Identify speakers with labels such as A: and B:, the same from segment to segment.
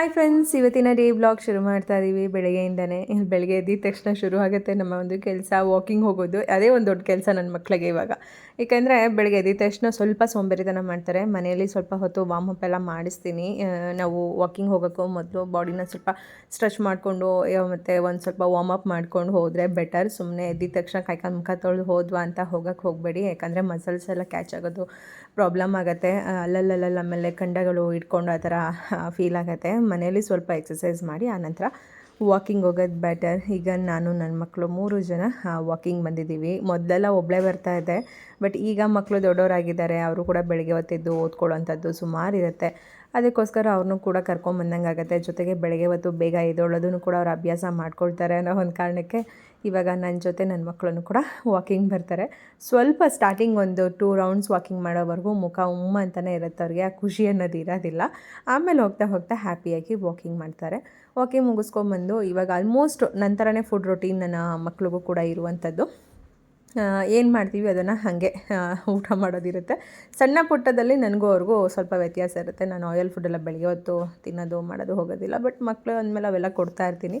A: Hi friends ಇವತ್ತಿನ day blog ಶುರು ಮಾಡ್ತಾ ಇದ್ದೀವಿ ಬೆಳಗ್ಗೆಯಿಂದನೇ. ಇಲ್ಲಿ ಬೆಳಗ್ಗೆ ಎದ್ದಿದ ತಕ್ಷಣ ಶುರು ಆಗುತ್ತೆ ನಮ್ಮ ಒಂದು ಕೆಲಸ ವಾಕಿಂಗ್ ಹೋಗೋದು. ಅದೇ ಒಂದು ದೊಡ್ಡ ಕೆಲಸ ನನ್ನ ಮಕ್ಕಳಿಗೆ ಇವಾಗ. ಏಕೆಂದರೆ ಬೆಳಗ್ಗೆ ಎದ್ದ ತಕ್ಷಣ ಸ್ವಲ್ಪ ಸೋಂಬೇರಿತನ ಮಾಡ್ತಾರೆ. ಮನೆಯಲ್ಲಿ ಸ್ವಲ್ಪ ಹೊತ್ತು ವಾಮ್ ಅಪ್ ಎಲ್ಲ ಮಾಡಿಸ್ತೀನಿ. ನಾವು ವಾಕಿಂಗ್ ಹೋಗೋಕ್ಕೂ ಮೊದಲು ಬಾಡಿನ ಸ್ವಲ್ಪ ಸ್ಟ್ರೆಚ್ ಮಾಡಿಕೊಂಡು ಮತ್ತು ಒಂದು ಸ್ವಲ್ಪ ವಾಮ್ ಅಪ್ ಮಾಡ್ಕೊಂಡು ಹೋದರೆ ಬೆಟರ್ ಸುಮ್ಮನೆ ಎದ್ದಿದ ತಕ್ಷಣ ಕೈಕಾಲು ಮುಖ ತೊಳೆದು ಹೋದ್ವಾ ಅಂತ ಹೋಗೋಕ್ಕೆ ಹೋಗಬೇಡಿ. ಯಾಕಂದರೆ ಮಸಲ್ಸ್ ಎಲ್ಲ ಕ್ಯಾಚ್ ಆಗೋದು ಪ್ರಾಬ್ಲಮ್ ಆಗುತ್ತೆ. ಅಲ್ಲಲ್ಲಲ್ಲ ಆಮೇಲೆ ಕಂಡಗಳು ಇಟ್ಕೊಂಡು ಆ ಥರ ಫೀಲ್ ಆಗುತ್ತೆ. ಮನೆಯಲ್ಲಿ ಸ್ವಲ್ಪ ಎಕ್ಸಸೈಸ್ ಮಾಡಿ, ಆನಂತರ ವಾಕಿಂಗ್ ಹೋಗೋದು ಬೆಟರ್ ಈಗ ನಾನು ನನ್ನ ಮಕ್ಕಳು ಮೂರು ಜನ ವಾಕಿಂಗ್ ಬಂದಿದ್ದೀವಿ. ಮೊದಲೆಲ್ಲ ಒಬ್ಬಳೇ ಬರ್ತಾ ಇದ್ದೆ. ಬಟ್ ಈಗ ಮಕ್ಕಳು ದೊಡ್ಡವರಾಗಿದ್ದಾರೆ ಅವರು ಕೂಡ ಬೆಳಗ್ಗೆ ಹೊತ್ತಿದ್ದು ಓದ್ಕೊಳ್ಳೋವಂಥದ್ದು ಸುಮಾರು ಇರುತ್ತೆ. ಅದಕ್ಕೋಸ್ಕರ ಅವ್ರನ್ನೂ ಕೂಡ ಕರ್ಕೊಂಬಂದಂಗೆ ಆಗುತ್ತೆ. ಜೊತೆಗೆ ಬೆಳಗ್ಗೆ ಹೊತ್ತು ಬೇಗ ಎದ್ದೊಳ್ಳೋದನ್ನು ಕೂಡ ಅವ್ರು ಅಭ್ಯಾಸ ಮಾಡ್ಕೊಳ್ತಾರೆ ಅನ್ನೋ ಒಂದು ಕಾರಣಕ್ಕೆ ಇವಾಗ ನನ್ನ ಜೊತೆ ನನ್ನ ಮಕ್ಕಳನ್ನು ಕೂಡ ವಾಕಿಂಗ್ ಬರ್ತಾರೆ. ಸ್ವಲ್ಪ ಸ್ಟಾರ್ಟಿಂಗ್ ಒಂದು ಟೂ ರೌಂಡ್ಸ್ ವಾಕಿಂಗ್ ಮಾಡೋವರೆಗೂ ಮುಖ ಉಮ್ಮ ಅಂತಲೇ ಇರುತ್ತೆ ಅವ್ರಿಗೆ. ಆ ಖುಷಿ ಅನ್ನೋದು ಇರೋದಿಲ್ಲ. ಆಮೇಲೆ ಹೋಗ್ತಾ ಹೋಗ್ತಾ ಹ್ಯಾಪಿಯಾಗಿ ವಾಕಿಂಗ್ ಮಾಡ್ತಾರೆ. ವಾಕಿಂಗ್ ಮುಗಿಸ್ಕೊಂಬಂದು ಇವಾಗ ಆಲ್ಮೋಸ್ಟ್ ನಂತರನೇ ಫುಡ್ ರೊಟೀನ್ ನನ್ನ ಮಕ್ಳಿಗೂ ಕೂಡ ಇರುವಂಥದ್ದು. ಏನು ಮಾಡ್ತೀವಿ ಅದನ್ನು ಹಾಗೆ ಊಟ ಮಾಡೋದಿರುತ್ತೆ. ಸಣ್ಣ ಪುಟ್ಟದಲ್ಲಿ ನನಗೂ ಅವ್ರಿಗೂ ಸ್ವಲ್ಪ ವ್ಯತ್ಯಾಸ ಇರುತ್ತೆ. ನಾನು ಆಯಿಲ್ ಫುಡ್ಡೆಲ್ಲ ಬೆಳಗ್ಗೆ ಹೊತ್ತು ತಿನ್ನೋದು, ಮಾಡೋದು ಹೋಗೋದಿಲ್ಲ. ಬಟ್ ಮಕ್ಕಳು ಅಂದಮೇಲೆ ಅವೆಲ್ಲ ಕೊಡ್ತಾ ಇರ್ತೀನಿ.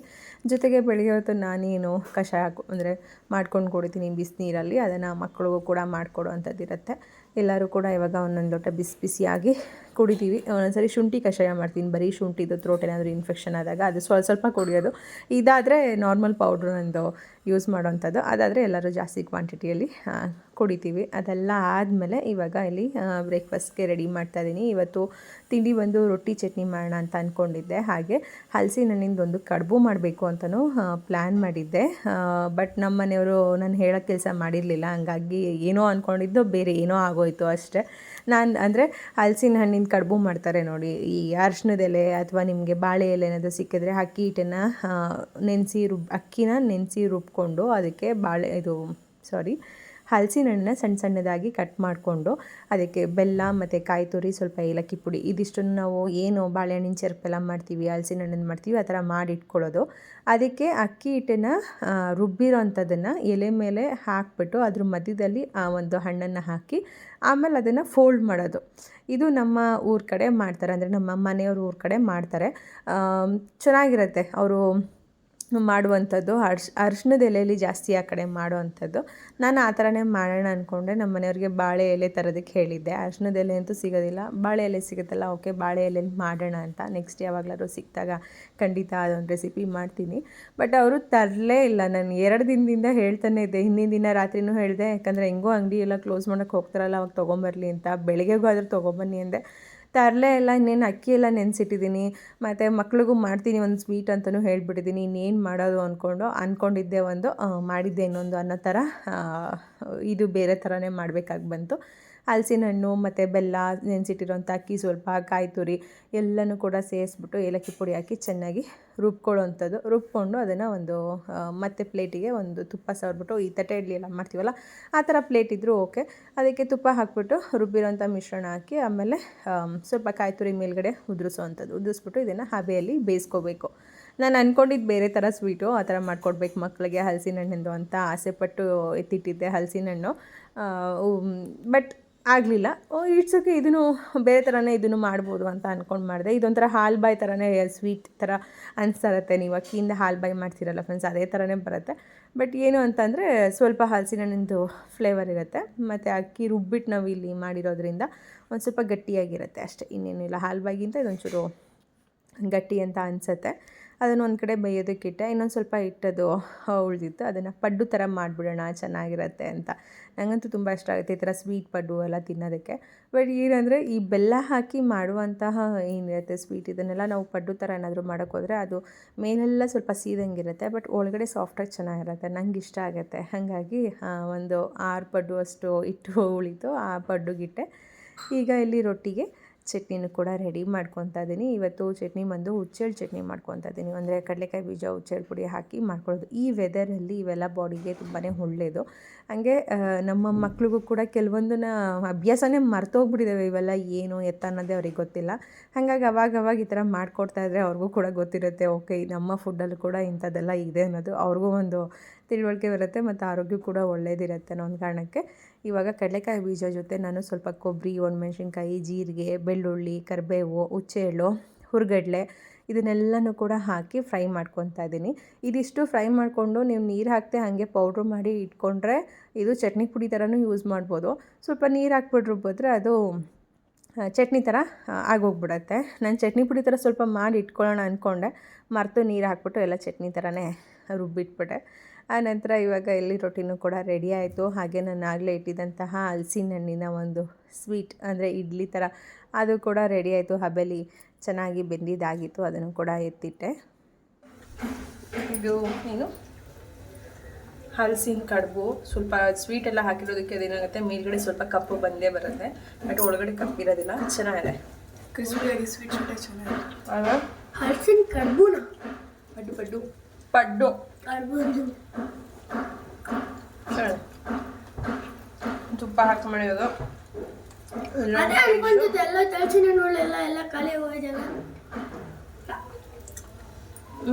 A: ಜೊತೆಗೆ ಬೆಳಗ್ಗೆ ಹೊತ್ತು ನಾನೇನು ಕಷಾಯ ಅಂದರೆ ಮಾಡ್ಕೊಂಡು ಕುಡಿತೀನಿ ಬಿಸಿನೀರಲ್ಲಿ ಅದನ್ನು ಮಕ್ಕಳಿಗೂ ಕೂಡ ಮಾಡಿಕೊಡೋ ಅಂಥದ್ದಿರುತ್ತೆ ಎಲ್ಲರೂ ಕೂಡ ಇವಾಗ ಒಂದೊಂದು ಲೋಟ ಬಿಸಿ ಬಿಸಿಯಾಗಿ ಕುಡಿತೀವಿ. ಒಂದೊಂದ್ಸರಿ ಶುಂಠಿ ಕಷಾಯ ಮಾಡ್ತೀನಿ. ಬರೀ ಶುಂಠಿದು ಥ್ರೋಟ್ ಏನಾದರೂ ಇನ್ಫೆಕ್ಷನ್ ಆದಾಗ ಅದು ಸ್ವಲ್ಪ ಸ್ವಲ್ಪ ಕುಡಿಯೋದು. ಇದಾದರೆ ನಾರ್ಮಲ್ ಪೌಡ್ರ್ ನಂದು ಯೂಸ್ ಮಾಡೋವಂಥದ್ದು. ಅದಾದರೆ ಎಲ್ಲರೂ ಜಾಸ್ತಿ ಕ್ವಾಂಟಿಟಿಯಲ್ಲಿ ಕುಡಿತೀವಿ. ಅದೆಲ್ಲ ಆದಮೇಲೆ ಇವಾಗ ಇಲ್ಲಿ ಬ್ರೇಕ್ಫಾಸ್ಟ್ಗೆ ರೆಡಿ ಮಾಡ್ತಾ ಇದ್ದೀನಿ ಇವತ್ತು ತಿಂಡಿ ಬಂದು ರೊಟ್ಟಿ ಚಟ್ನಿ ಮಾಡೋಣ ಅಂತ ಅಂದ್ಕೊಂಡಿದ್ದೆ ಹಾಗೆ ಹಲಸಿನ ಹಣ್ಣಿಂದು ಒಂದು ಕಡುಬು ಮಾಡಬೇಕು ಅಂತಲೂ ಪ್ಲ್ಯಾನ್ ಮಾಡಿದ್ದೆ. ಬಟ್ ನಮ್ಮ ಮನೆಯವರು, ನಾನು ಹೇಳೋ ಕೆಲಸ ಮಾಡಿರಲಿಲ್ಲ. ಹಂಗಾಗಿ ಏನೋ ಅಂದ್ಕೊಂಡಿದ್ದು ಬೇರೆ ಏನೋ ಆಗೋಯ್ತು ಅಷ್ಟೇ. ನಾನು ಅಂದರೆ ಹಲಸಿನ ಹಣ್ಣಿನ ಕಡುಬು ಮಾಡ್ತಾರೆ ನೋಡಿ. ಈ ಅರ್ಶಿನದ ಎಲೆ ಅಥವಾ ನಿಮಗೆ ಬಾಳೆ ಎಲೆ ಏನಾದರೂ ಸಿಕ್ಕಿದ್ರೆ ಅಕ್ಕಿ ಹಿಟ್ಟನ್ನು ನೆನೆಸಿ ರುಬ್, ಅಕ್ಕಿನ ನೆನೆಸಿ ರುಬ್ಕೊಂಡು ಅದಕ್ಕೆ ಬಾಳೆ, ಇದು ಸಾರಿ ಹಲಸಿನ ಹಣ್ಣನ್ನ ಸಣ್ಣ ಸಣ್ಣದಾಗಿ ಕಟ್ ಮಾಡಿಕೊಂಡು ಅದಕ್ಕೆ ಬೆಲ್ಲ ಮತ್ತು ಕಾಯಿ ತುರಿ, ಸ್ವಲ್ಪ ಏಲಕ್ಕಿ ಪುಡಿ ಇದಿಷ್ಟನ್ನು ನಾವು ಏನು ಬಾಳೆಹಣ್ಣಿನ ಚೆರ್ಪೆಲ್ಲ ಮಾಡ್ತೀವಿ ಹಲಸಿನ ಹಣ್ಣನ್ನು ಮಾಡ್ತೀವಿ, ಆ ಥರ ಮಾಡಿ ಇಟ್ಕೊಳ್ಳೋದು ಅದಕ್ಕೆ ಅಕ್ಕಿ ಹಿಟ್ಟನ್ನ ರುಬ್ಬಿರೋ ಅಂಥದ್ದನ್ನು ಎಲೆ ಮೇಲೆ ಹಾಕ್ಬಿಟ್ಟು ಅದ್ರ ಮಧ್ಯದಲ್ಲಿ ಆ ಒಂದು ಹಣ್ಣನ್ನು ಹಾಕಿ ಆಮೇಲೆ ಅದನ್ನು ಫೋಲ್ಡ್ ಮಾಡೋದು. ಇದು ನಮ್ಮ ಊರ ಕಡೆ ಮಾಡ್ತಾರೆ, ಅಂದರೆ ನಮ್ಮ ಮನೆಯವ್ರ ಊರ ಕಡೆ ಮಾಡ್ತಾರೆ. ಚೆನ್ನಾಗಿರುತ್ತೆ. ಅವರು ಮಾಡುವಂಥದ್ದು, ಅರ್ಶ್ ಅರ್ಶಿಣದ ಎಲೆಯಲ್ಲಿ ಜಾಸ್ತಿ ಆ ಕಡೆ ಮಾಡುವಂಥದ್ದು. ನಾನು ಆ ಥರನೇ ಮಾಡೋಣ ಅಂದ್ಕೊಂಡೆ ನಮ್ಮ ಮನೆಯವ್ರಿಗೆ ಬಾಳೆ ಎಲೆ ತರೋದಕ್ಕೆ ಹೇಳಿದ್ದೆ. ಅರ್ಶಿಣದ ಎಲೆ ಅಂತೂ ಸಿಗೋದಿಲ್ಲ. ಬಾಳೆ ಎಲೆ ಸಿಗುತ್ತಲ್ಲ, ಓಕೆ, ಬಾಳೆ ಎಲೆಯಲ್ಲಿ ಮಾಡೋಣ ಅಂತ. ನೆಕ್ಸ್ಟ್ ಯಾವಾಗಲಾದ್ರು ಸಿಕ್ಕಿದಾಗ ಖಂಡಿತ ಅದೊಂದು ರೆಸಿಪಿ ಮಾಡ್ತೀನಿ. ಬಟ್ ಅವರು ತರಲೇ ಇಲ್ಲ. ನಾನು ಎರಡು ದಿನದಿಂದ ಹೇಳ್ತಾನೆ ಇದ್ದೆ. ಹಿಂದಿನ ದಿನ ರಾತ್ರಿನೂ ಹೇಳಿದೆ, ಯಾಕಂದರೆ ಹೆಂಗೋ ಅಂಗಡಿ ಎಲ್ಲ ಕ್ಲೋಸ್ ಮಾಡೋಕ್ಕೆ ಹೋಗ್ತಾರಲ್ಲ, ಅವಾಗ ತೊಗೊಂಬರ್ಲಿ ಅಂತ. ಬೆಳಗ್ಗೆಗೂ ಆದರೂ ತೊಗೊಂಬನ್ನಿ ಅಂದೆ. ತರಲೇ ಎಲ್ಲ ಇನ್ನೇನು ಅಕ್ಕಿ ಎಲ್ಲ ನೆನೆಸಿಟ್ಟಿದ್ದೀನಿ ಮತ್ತು ಮಕ್ಳಿಗೂ ಮಾಡ್ತೀನಿ ಒಂದು ಸ್ವೀಟ್ ಅಂತಲೂ ಹೇಳಿಬಿಟ್ಟಿದ್ದೀನಿ ಇನ್ನೇನು ಮಾಡೋದು ಅಂದ್ಕೊಂಡು ಅಂದ್ಕೊಂಡಿದ್ದೆ ಒಂದು ಮಾಡಿದ್ದೆ ಇನ್ನೊಂದು ಅನ್ನೋ ಥರ ಇದು ಬೇರೆ ಥರನೇ ಮಾಡಬೇಕಾಗಿ ಬಂತು. ಹಲಸಿನ ಹಣ್ಣು ಮತ್ತು ಬೆಲ್ಲ ನೆನೆಸಿಟ್ಟಿರೋಂಥ ಅಕ್ಕಿ ಸ್ವಲ್ಪ ಕಾಯಿ ತುರಿ ಎಲ್ಲನೂ ಕೂಡ ಸೇರಿಸ್ಬಿಟ್ಟು ಏಲಕ್ಕಿ ಪುಡಿ ಹಾಕಿ ಚೆನ್ನಾಗಿ ರುಬ್ಕೊಳ್ಳೋವಂಥದ್ದು. ರುಬ್ಕೊಂಡು ಅದನ್ನು ಒಂದು ಮತ್ತೆ ಪ್ಲೇಟಿಗೆ ಒಂದು ತುಪ್ಪ ಸವರ್ಬಿಟ್ಟು ಈ ತಟ್ಟೆ ಇಡ್ಲಿ ಎಲ್ಲ ಮಾಡ್ತೀವಲ್ಲ, ಆ ಥರ ಪ್ಲೇಟ್ ಇದ್ದರೂ ಓಕೆ. ಅದಕ್ಕೆ ತುಪ್ಪ ಹಾಕ್ಬಿಟ್ಟು ರುಬ್ಬಿರೋಂಥ ಮಿಶ್ರಣ ಹಾಕಿ ಆಮೇಲೆ ಸ್ವಲ್ಪ ಕಾಯಿ ತುರಿ ಮೇಲ್ಗಡೆ ಉದುರಿಸೋವಂಥದ್ದು. ಉದುರಿಸ್ಬಿಟ್ಟು ಇದನ್ನು ಹಬೆಯಲ್ಲಿ ಬೇಯಿಸ್ಕೋಬೇಕು. ನಾನು ಅಂದ್ಕೊಂಡಿದ್ದು ಬೇರೆ ಥರ ಸ್ವೀಟು, ಆ ಥರ ಮಾಡ್ಕೊಡ್ಬೇಕು ಮಕ್ಕಳಿಗೆ ಹಲಸಿನ ಹಣ್ಣಿಂದು ಅಂತ ಆಸೆಪಟ್ಟು ಎತ್ತಿಟ್ಟಿದ್ದೆ ಹಲಸಿನ ಹಣ್ಣು ಬಟ್ ಆಗಲಿಲ್ಲ. ಇಟ್ಸೋಕೆ ಇದನ್ನು ಬೇರೆ ಥರನೇ ಇದನ್ನು ಮಾಡ್ಬೋದು ಅಂತ ಅಂದ್ಕೊಂಡು ಮಾಡಿದೆ. ಇದೊಂಥರ ಹಾಲು ಬಾಯ್ ಥರನೇ ಸ್ವೀಟ್ ಥರ ಅನಿಸ್ತಾ ನೀವು ಅಕ್ಕಿಯಿಂದ ಹಾಲು ಬಾಯ್ ಮಾಡ್ತೀರಲ್ಲ ಫ್ರೆಂಡ್ಸ್ ಅದೇ ಥರನೇ ಬರುತ್ತೆ. ಬಟ್ ಏನು ಅಂತಂದರೆ, ಸ್ವಲ್ಪ ಹಲಸಿನ ಹಣ್ಣಿಂದು ಫ್ಲೇವರ್ ಇರುತ್ತೆ. ಮತ್ತು ಅಕ್ಕಿ ರುಬ್ಬಿಟ್ಟು ನಾವು ಇಲ್ಲಿ ಮಾಡಿರೋದ್ರಿಂದ ಒಂದು ಸ್ವಲ್ಪ ಗಟ್ಟಿಯಾಗಿರುತ್ತೆ ಅಷ್ಟೇ. ಇನ್ನೇನಿಲ್ಲ. ಹಾಲು ಬಾಯಿಗಿಂತ ಇದೊಂಚೂರು ಗಟ್ಟಿ ಅಂತ ಅನಿಸುತ್ತೆ. ಅದನ್ನು ಒಂದು ಕಡೆ ಬೇಯೋದಕ್ಕಿಟ್ಟೆ ಇನ್ನೊಂದು ಸ್ವಲ್ಪ ಇಟ್ಟದು ಉಳಿದಿತ್ತು. ಅದನ್ನು ಪಡ್ಡು ಥರ ಮಾಡಿಬಿಡೋಣ, ಚೆನ್ನಾಗಿರತ್ತೆ ಅಂತ. ನನಗಂತೂ ತುಂಬ ಇಷ್ಟ ಆಗುತ್ತೆ ಈ ಥರ ಸ್ವೀಟ್ ಪಡ್ಡು ಎಲ್ಲ ತಿನ್ನೋದಕ್ಕೆ. ಬಟ್ ಏನಂದರೆ ಈ ಬೆಲ್ಲ ಹಾಕಿ ಮಾಡುವಂತಹ ಏನಿರುತ್ತೆ ಸ್ವೀಟ್ ಇದನ್ನೆಲ್ಲ ನಾವು ಪಡ್ಡು ಥರ ಏನಾದರೂ ಮಾಡೋಕ್ಕೋದ್ರೆ ಅದು ಮೇಲೆಲ್ಲ ಸ್ವಲ್ಪ ಸೀದಂಗಿರುತ್ತೆ ಬಟ್ ಒಳಗಡೆ ಸಾಫ್ಟಾಗಿ ಚೆನ್ನಾಗಿರುತ್ತೆ. ನಂಗೆ ಇಷ್ಟ ಆಗುತ್ತೆ. ಹಾಗಾಗಿ ಒಂದು ಆರು ಪಡ್ಡು ಅಷ್ಟು ಇಟ್ಟು ಉಳಿತು. ಆ ಪಡ್ಡುಗಿಟ್ಟೆ. ಈಗ ಇಲ್ಲಿ ರೊಟ್ಟಿಗೆ ಚಟ್ನಿನೂ ಕೂಡ ರೆಡಿ ಮಾಡ್ಕೊತಾ ಇದ್ದೀನಿ ಇವತ್ತು ಚಟ್ನಿ ಬಂದು ಹುಚ್ಚೆಳ್ಳು ಚಟ್ನಿ ಮಾಡ್ಕೊತಾ ಇದ್ದೀನಿ ಅಂದರೆ ಕಡಲೆಕಾಯಿ ಬೀಜ ಹುಚ್ಚೆಳ್ಳು ಪುಡಿ ಹಾಕಿ ಮಾಡ್ಕೊಳ್ಳೋದು. ಈ ವೆದರಲ್ಲಿ ಇವೆಲ್ಲ ಬಾಡಿಗೆ ತುಂಬಾ ಒಳ್ಳೆಯದು ಹಾಗೆ ನಮ್ಮ ಮಕ್ಳಿಗೂ ಕೂಡ ಕೆಲವೊಂದನ್ನ ಅಭ್ಯಾಸನೇ ಮರ್ತೋಗ್ಬಿಟ್ಟಿದ್ದಾವೆ ಇವೆಲ್ಲ ಏನು ಎತ್ತ ಅನ್ನೋದೇ ಅವ್ರಿಗೆ ಗೊತ್ತಿಲ್ಲ. ಹಾಗಾಗಿ ಅವಾಗ ಅವಾಗ ಈ ಥರ ಮಾಡಿಕೊಡ್ತಾ ಇದ್ದರೆ ಅವ್ರಿಗೂ ಕೂಡ ಗೊತ್ತಿರುತ್ತೆ, ಓಕೆ, ನಮ್ಮ ಫುಡ್ಡಲ್ಲೂ ಕೂಡ ಇಂಥದ್ದೆಲ್ಲ ಇದೆ ಅನ್ನೋದು. ಅವ್ರಿಗೂ ಒಂದು ತಿಳುವಳಿಕೆ ಬರುತ್ತೆ ಮತ್ತು ಆರೋಗ್ಯ ಕೂಡ ಒಳ್ಳೇದಿರುತ್ತೆ ಅನ್ನೋ ಒಂದು ಕಾರಣಕ್ಕೆ ಇವಾಗ ಕಡಲೆಕಾಯಿ ಬೀಜ ಜೊತೆ ನಾನು ಸ್ವಲ್ಪ ಕೊಬ್ಬರಿ, ಒಣಮೆಣ್ಸಿನ್ಕಾಯಿ, ಜೀರಿಗೆ, ಬೆಳ್ಳುಳ್ಳಿ, ಕರಿಬೇವು, ಹುಚ್ಚೆಳ್ಳು, ಹುರ್ಗಡ್ಲೆ ಇದನ್ನೆಲ್ಲನೂ ಕೂಡ ಹಾಕಿ ಫ್ರೈ ಮಾಡ್ಕೊತಾ ಇದ್ದೀನಿ. ಇದಿಷ್ಟು ಫ್ರೈ ಮಾಡಿಕೊಂಡು ನೀವು ನೀರು ಹಾಕ್ತೆ ಹಾಗೆ ಪೌಡ್ರ್ ಮಾಡಿ ಇಟ್ಕೊಂಡ್ರೆ ಇದು ಚಟ್ನಿ ಪುಡಿ ಥರನೂ ಯೂಸ್ ಮಾಡ್ಬೋದು. ಸ್ವಲ್ಪ ನೀರು ಹಾಕ್ಬಿಟ್ರು ರುಬ್ಬಿದ್ರೆ ಅದು ಚಟ್ನಿ ಥರ ಆಗೋಗ್ಬಿಡತ್ತೆ. ನಾನು ಚಟ್ನಿ ಪುಡಿ ಥರ ಸ್ವಲ್ಪ ಮಾಡಿ ಇಟ್ಕೊಳ್ಳೋಣ ಅಂದ್ಕೊಂಡೆ ಮರೆತು ನೀರು ಹಾಕ್ಬಿಟ್ಟು ಎಲ್ಲ ಚಟ್ನಿ ಥರನೇ ರುಬ್ಬಿಟ್ಬಿಟ್ಟೆ. ಆನಂತರ ಇವಾಗ ಎಲ್ಲಿ ರೊಟ್ಟಿನೂ ಕೂಡ ರೆಡಿ ಆಯಿತು. ಹಾಗೆ ನಾನು ಆಗಲೇ ಇಟ್ಟಿದ್ದಂತಹ ಹಲಸಿನ ಹಣ್ಣಿನ ಒಂದು ಸ್ವೀಟ್ ಅಂದರೆ ಇಡ್ಲಿ ಥರ ಅದು ಕೂಡ ರೆಡಿ ಆಯಿತು. ಹಬೆಲಿ ಚೆನ್ನಾಗಿ ಬೆಂದಿದ್ದಾಗಿತ್ತು. ಅದನ್ನು ಕೂಡ ಎತ್ತಿಟ್ಟೆ. ಇದು ಏನು? ಹಲಸಿನ ಕಡುಬು. ಸ್ವಲ್ಪ ಸ್ವೀಟ್ ಎಲ್ಲ ಹಾಕಿರೋದಕ್ಕೆ ಅದೇನಾಗುತ್ತೆ? ಮೇಲ್ಗಡೆ ಸ್ವಲ್ಪ ಕಪ್ಪು ಬಂದೇ ಬರುತ್ತೆ. ಬಟ್ ಒಳಗಡೆ ಕಪ್ಪಿರೋದಿಲ್ಲ. ಚೆನ್ನಾಗಿದೆ.
B: ಕ್ರಿಸ್ಪಿಯಾಗಿ ಸ್ವೀಟ್ ಚೆನ್ನಾಗಿದೆ.
A: ಹಲ್ಸಿನ
B: ಹಲಸಿನ ಕಡ್ಬುನ?
A: ಪಡ್ಡು ಪಡ್ಡು. ಪಡ್ಡು. ಚೆನ್ನಾಗಿದೆ. ತುಪ್ಪ ಹಾಕಿ ಮಾಡಿರೋದು
B: ಅದೇ ಅನ್ಕೊಂತಿದ್ದೆ ಎಲ್ಲ ಹಲಸಿನ ಹಣ್ಣುಗಳೆಲ್ಲ ಎಲ್ಲ ಖಾಲಿ ಹೋಗಿದೆಲ್ಲ.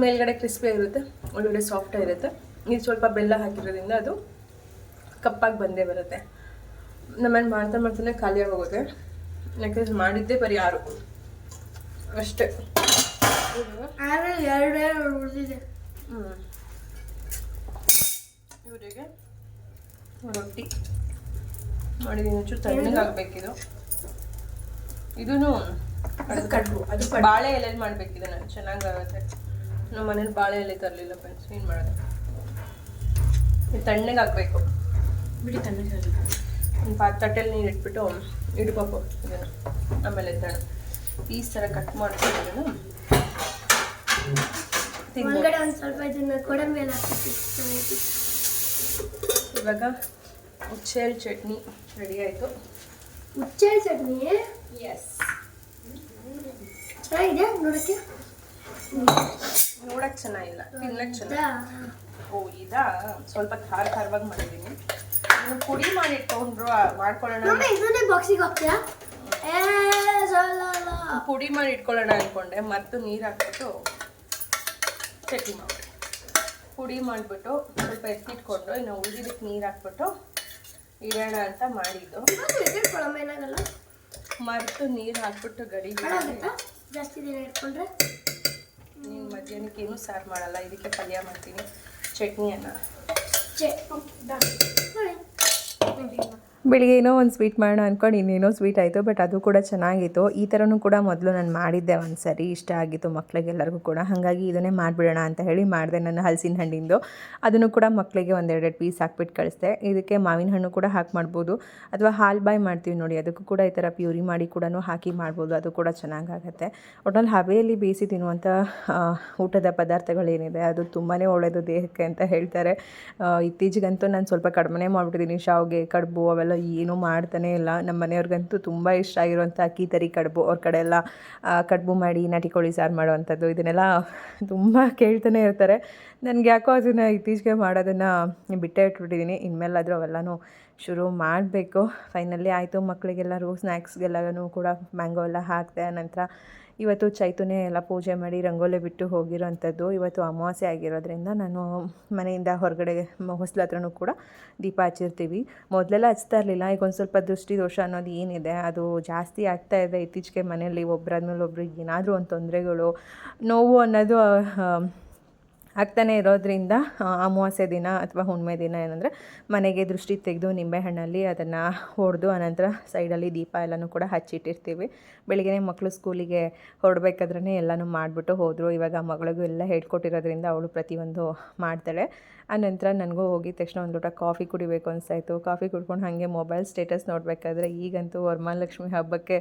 A: ಮೇಲ್ಗಡೆ ಕ್ರಿಸ್ಪಿ ಆಗಿರುತ್ತೆ ಒಳಗಡೆ ಸಾಫ್ಟ್ ಆಗಿರುತ್ತೆ ಇದು ಸ್ವಲ್ಪ ಬೆಲ್ಲ ಹಾಕಿರೋದ್ರಿಂದ ಅದು ಕಪ್ಪಾಗಿ ಬಂದೇ ಬರುತ್ತೆ. ನಮ್ಮಲ್ಲಿ ಮಾಡ್ತಾ ಮಾಡ್ತಾನೆ ಖಾಲಿ ಆಗೋಗುತ್ತೆ. ಯಾಕಂದ್ರೆ ಮಾಡಿದ್ದೆ ಬರೀ ಆರು. ಅಷ್ಟೇ.
B: ಎರಡು ಎರಡು ಉಳಿದಿದೆ.
A: ಹ್ಞೂ ಇವರಿಗೆ ರೊಟ್ಟಿ. ಮಾಡಿದ್ದೀನಿ ಒಂಚೂರು ತಣ್ಣಗೆ ಆಗಬೇಕಿದು ಇದೂ
B: ಕಡ್ಬು ಅದು
A: ಬಾಳೆ ಎಲೆಯಲ್ಲಿ ಮಾಡಬೇಕಿದೆ ನಾನು ಚೆನ್ನಾಗಾಗುತ್ತೆ. ನಮ್ಮ ಮನೇಲಿ ಬಾಳೆ ಎಲೆ ತರಲಿಲ್ಲ ಫ್ರೆಂಡ್ಸ್ ಏನು ಮಾಡೋದು? ಇದು ತಣ್ಣಗೆ ಆಗಬೇಕು
B: ಬಿಡಿ ತಣ್ಣಗೆ
A: ಒಂದು ಪಾತ್ ತಟ್ಟೆಲಿ ನೀರು ಇಟ್ಬಿಟ್ಟು ಇಡ್ಬೇಕು ಇದನ್ನು ಆಮೇಲೆ ತಣ್ಣ ಪೀಸ್ ಥರ ಕಟ್ ಮಾಡ್ಕೊಂಡು ಇದನ್ನು
B: ಒಳಗಡೆ ಒಂದು ಸ್ವಲ್ಪ ಇದನ್ನ ಕೊಡಂಬಿ ಎಲ್ಲ ಹಾಕಿ
A: ಇವಾಗ ಉಚ್ಚೇಲ್ ಚಟ್ನಿ ರೆಡಿ ಆಯಿತು.
B: ಉಚ್ಚೇಲ್ ಚಟ್ನಿ
A: ಎಸ್
B: ಚೆನ್ನಾಗಿದೆ ನೋಡಕ್ಕೆ?
A: ನೋಡಕ್ಕೆ ಚೆನ್ನಾಗಿಲ್ಲ ತಿನ್ನಕ್ಕೆ ಚೆನ್ನಾಗಿ ಓ ಇದ ಸ್ವಲ್ಪ ಖಾರ ಖಾರವಾಗಿ ಮಾಡಿದ್ದೀನಿ. ಪುಡಿ ಮಾಡಿ ಇಟ್ಕೊಂಡ್ರು ಮಾಡ್ಕೊಳ್ಳೋಣ
B: ಇದನ್ನೇ ಬಾಕ್ಸಿಗೆ ಸಲ್ಲ
A: ಪುಡಿ ಮಾಡಿ ಇಟ್ಕೊಳ್ಳೋಣ ಅನ್ಕೊಂಡೆ ಮತ್ತು ನೀರು ಹಾಕ್ಬಿಟ್ಟು ಚಟ್ನಿ ಮಾಡಿ ಪುಡಿ ಮಾಡಿಬಿಟ್ಟು ಸ್ವಲ್ಪ ಎತ್ತಿಟ್ಕೊಂಡು ಇನ್ನು ಉಳಿದಿದ್ದಕ್ಕೆ ನೀರು ಹಾಕ್ಬಿಟ್ಟು ಇಡೋಣ ಅಂತ ಮಾಡಿದ್ದು. ಮರೆತು ನೀರು ಹಾಕ್ಬಿಟ್ಟು ಗಡಿ
B: ಜಾಸ್ತಿ ದಿನ ಇಟ್ಕೊಂಡ್ರೆ?
A: ನೀನು ಮಧ್ಯಾಹ್ನಕ್ಕೆ ಏನು ಸಾರು ಮಾಡಲ್ಲ ಇದಕ್ಕೆ ಪಲ್ಯ ಮಾಡ್ತೀನಿ ಚಟ್ನಿಯನ್ನು. ಬೆಳಿಗ್ಗೆ ಏನೋ ಒಂದು ಸ್ವೀಟ್ ಮಾಡೋಣ ಅಂದ್ಕೊಂಡು ಇನ್ನೇನೋ ಸ್ವೀಟ್ ಆಯಿತು ಬಟ್ ಅದು ಕೂಡ ಚೆನ್ನಾಗಿತ್ತು. ಈ ಥರನೂ ಕೂಡ ಮೊದಲು ನಾನು ಮಾಡಿದ್ದೆ ಒಂದು ಸರಿ ಇಷ್ಟ ಆಗಿತ್ತು ಮಕ್ಕಳಿಗೆಲ್ಲರಿಗೂ ಕೂಡ. ಹಾಗಾಗಿ ಇದನ್ನೇ ಮಾಡಿಬಿಡೋಣ ಅಂತ ಹೇಳಿ ಮಾಡಿದೆ ನನ್ನ ಹಲಸಿನ ಹಣ್ಣಿಂದು. ಅದನ್ನು ಕೂಡ ಮಕ್ಕಳಿಗೆ ಒಂದೆರಡೆರಡು ಪೀಸ್ ಹಾಕ್ಬಿಟ್ಟು ಕಳಿಸ್ದೆ. ಇದಕ್ಕೆ ಮಾವಿನ ಹಣ್ಣು ಕೂಡ ಹಾಕಿ ಮಾಡ್ಬೋದು. ಅಥವಾ ಹಾಲು ಬಾಯ್ ಮಾಡ್ತೀವಿ ನೋಡಿ, ಅದಕ್ಕೂ ಕೂಡ ಈ ಥರ ಪ್ಯೂರಿ ಮಾಡಿ ಕೂಡ ಹಾಕಿ ಮಾಡ್ಬೋದು. ಅದು ಕೂಡ ಚೆನ್ನಾಗಾಗತ್ತೆ. ಒಟ್ನಲ್ಲಿ ಹಬೆಯಲ್ಲಿ ಬೇಯಿಸಿ ತಿನ್ನುವಂಥ ಊಟದ ಪದಾರ್ಥಗಳೇನಿದೆ, ಅದು ತುಂಬಾ ಒಳ್ಳೆಯದು ದೇಹಕ್ಕೆ ಅಂತ ಹೇಳ್ತಾರೆ. ಇತ್ತೀಚೆಗಂತೂ ನಾನು ಸ್ವಲ್ಪ ಕಡಿಮೆ ಮಾಡಿಬಿಟ್ಟಿದ್ದೀನಿ. ಶಾವಿಗೆ, ಕಡುಬು ಅವೆಲ್ಲ ಏನೂ ಮಾಡ್ತಾನೇ ಇಲ್ಲ. ನಮ್ಮ ಮನೆಯವ್ರಿಗಂತೂ ತುಂಬ ಇಷ್ಟ ಆಗಿರುವಂಥ ಅಕ್ಕಿ, ತರಿ, ಕಡುಬು, ಅವ್ರ ಕಡೆ ಎಲ್ಲ ಕಡುಬು ಮಾಡಿ, ನಾಟಿ ಕೋಳಿ ಸಾರು ಮಾಡುವಂಥದ್ದು. ಇದನ್ನೆಲ್ಲ ತುಂಬ ಕೇಳ್ತಾನೆ ಇರ್ತಾರೆ. ನನಗೆ ಯಾಕೋ ಅದನ್ನು ಇತ್ತೀಚೆಗೆ ಮಾಡೋದನ್ನು ಬಿಟ್ಟೇ ಇಟ್ಬಿಟ್ಟಿದ್ದೀನಿ ಇನ್ಮೇಲಾದರೂ ಅವೆಲ್ಲನೂ ಶುರು ಮಾಡಬೇಕು. ಫೈನಲಿ ಆಯಿತು. ಮಕ್ಕಳಿಗೆಲ್ಲರೂ ಸ್ನ್ಯಾಕ್ಸ್ಗೆಲ್ಲನೂ ಕೂಡ ಮ್ಯಾಂಗೋ ಎಲ್ಲ ಹಾಕಿದೆ. ನಂತರ ಇವತ್ತು ಚೈತನ್ಯ ಎಲ್ಲ ಪೂಜೆ ಮಾಡಿ ರಂಗೋಲಿ ಬಿಟ್ಟು ಹೋಗಿರೋವಂಥದ್ದು ಇವತ್ತು ಅಮಾವಾಸ್ಯೆ ಆಗಿರೋದ್ರಿಂದ ನಾನು ಮನೆಯಿಂದ ಹೊರಗಡೆ ಹೊಸ್ಲ ಹತ್ರನೂ ಕೂಡ ದೀಪ ಹಚ್ಚಿರ್ತೀವಿ. ಮೊದಲೆಲ್ಲ ಹಚ್ತಾ ಇರಲಿಲ್ಲ. ಈಗ ಒಂದು ಸ್ವಲ್ಪ ದೃಷ್ಟಿ ದೋಷ ಅನ್ನೋದು ಏನಿದೆ, ಅದು ಜಾಸ್ತಿ ಆಗ್ತಾ ಇದೆ ಇತ್ತೀಚೆಗೆ ಮನೆಯಲ್ಲಿ ಒಬ್ಬರಾದ್ಮೇಲೆ ಒಬ್ರಿಗೆ ಏನಾದರೂ ಒಂದು ತೊಂದರೆಗಳು, ನೋವು ಅನ್ನೋದು ಆಗ್ತಾನೆ ಇರೋದ್ರಿಂದ ಅಮಾವಾಸ್ಯ ದಿನ ಅಥವಾ ಹುಣ್ಣಿಮೆ ದಿನ ಏನಂದರೆ ಮನೆಗೆ ದೃಷ್ಟಿ ತೆಗೆದು ನಿಂಬೆಹಣ್ಣಲ್ಲಿ ಅದನ್ನು ಹೊಡೆದು ಅನಂತರ ಸೈಡಲ್ಲಿ ದೀಪ ಎಲ್ಲನೂ ಕೂಡ ಹಚ್ಚಿಟ್ಟಿರ್ತೀವಿ. ಬೆಳಿಗ್ಗೆ ಮಕ್ಕಳು ಸ್ಕೂಲಿಗೆ ಹೊರಡ್ಬೇಕಾದ್ರೆ ಎಲ್ಲನೂ ಮಾಡಿಬಿಟ್ಟು ಹೋದರು. ಇವಾಗ ಮಗಳಿಗೂ ಎಲ್ಲ ಹೇಳ್ಕೊಟ್ಟಿರೋದ್ರಿಂದ ಅವಳು ಪ್ರತಿಯೊಂದು ಮಾಡ್ತಾಳೆ. ಆನಂತರ ನನಗೂ ಹೋಗಿದ ತಕ್ಷಣ ಒಂದು ಲೋಟ ಕಾಫಿ ಕುಡಿಬೇಕು ಅನಿಸ್ತಾಯಿತ್ತು ಕಾಫಿ ಕುಡ್ಕೊಂಡು ಹಾಗೆ ಮೊಬೈಲ್ ಸ್ಟೇಟಸ್ ನೋಡಬೇಕಾದ್ರೆ ಈಗಂತೂ ವರಮಹಾಲಕ್ಷ್ಮಿ ಹಬ್ಬಕ್ಕೆ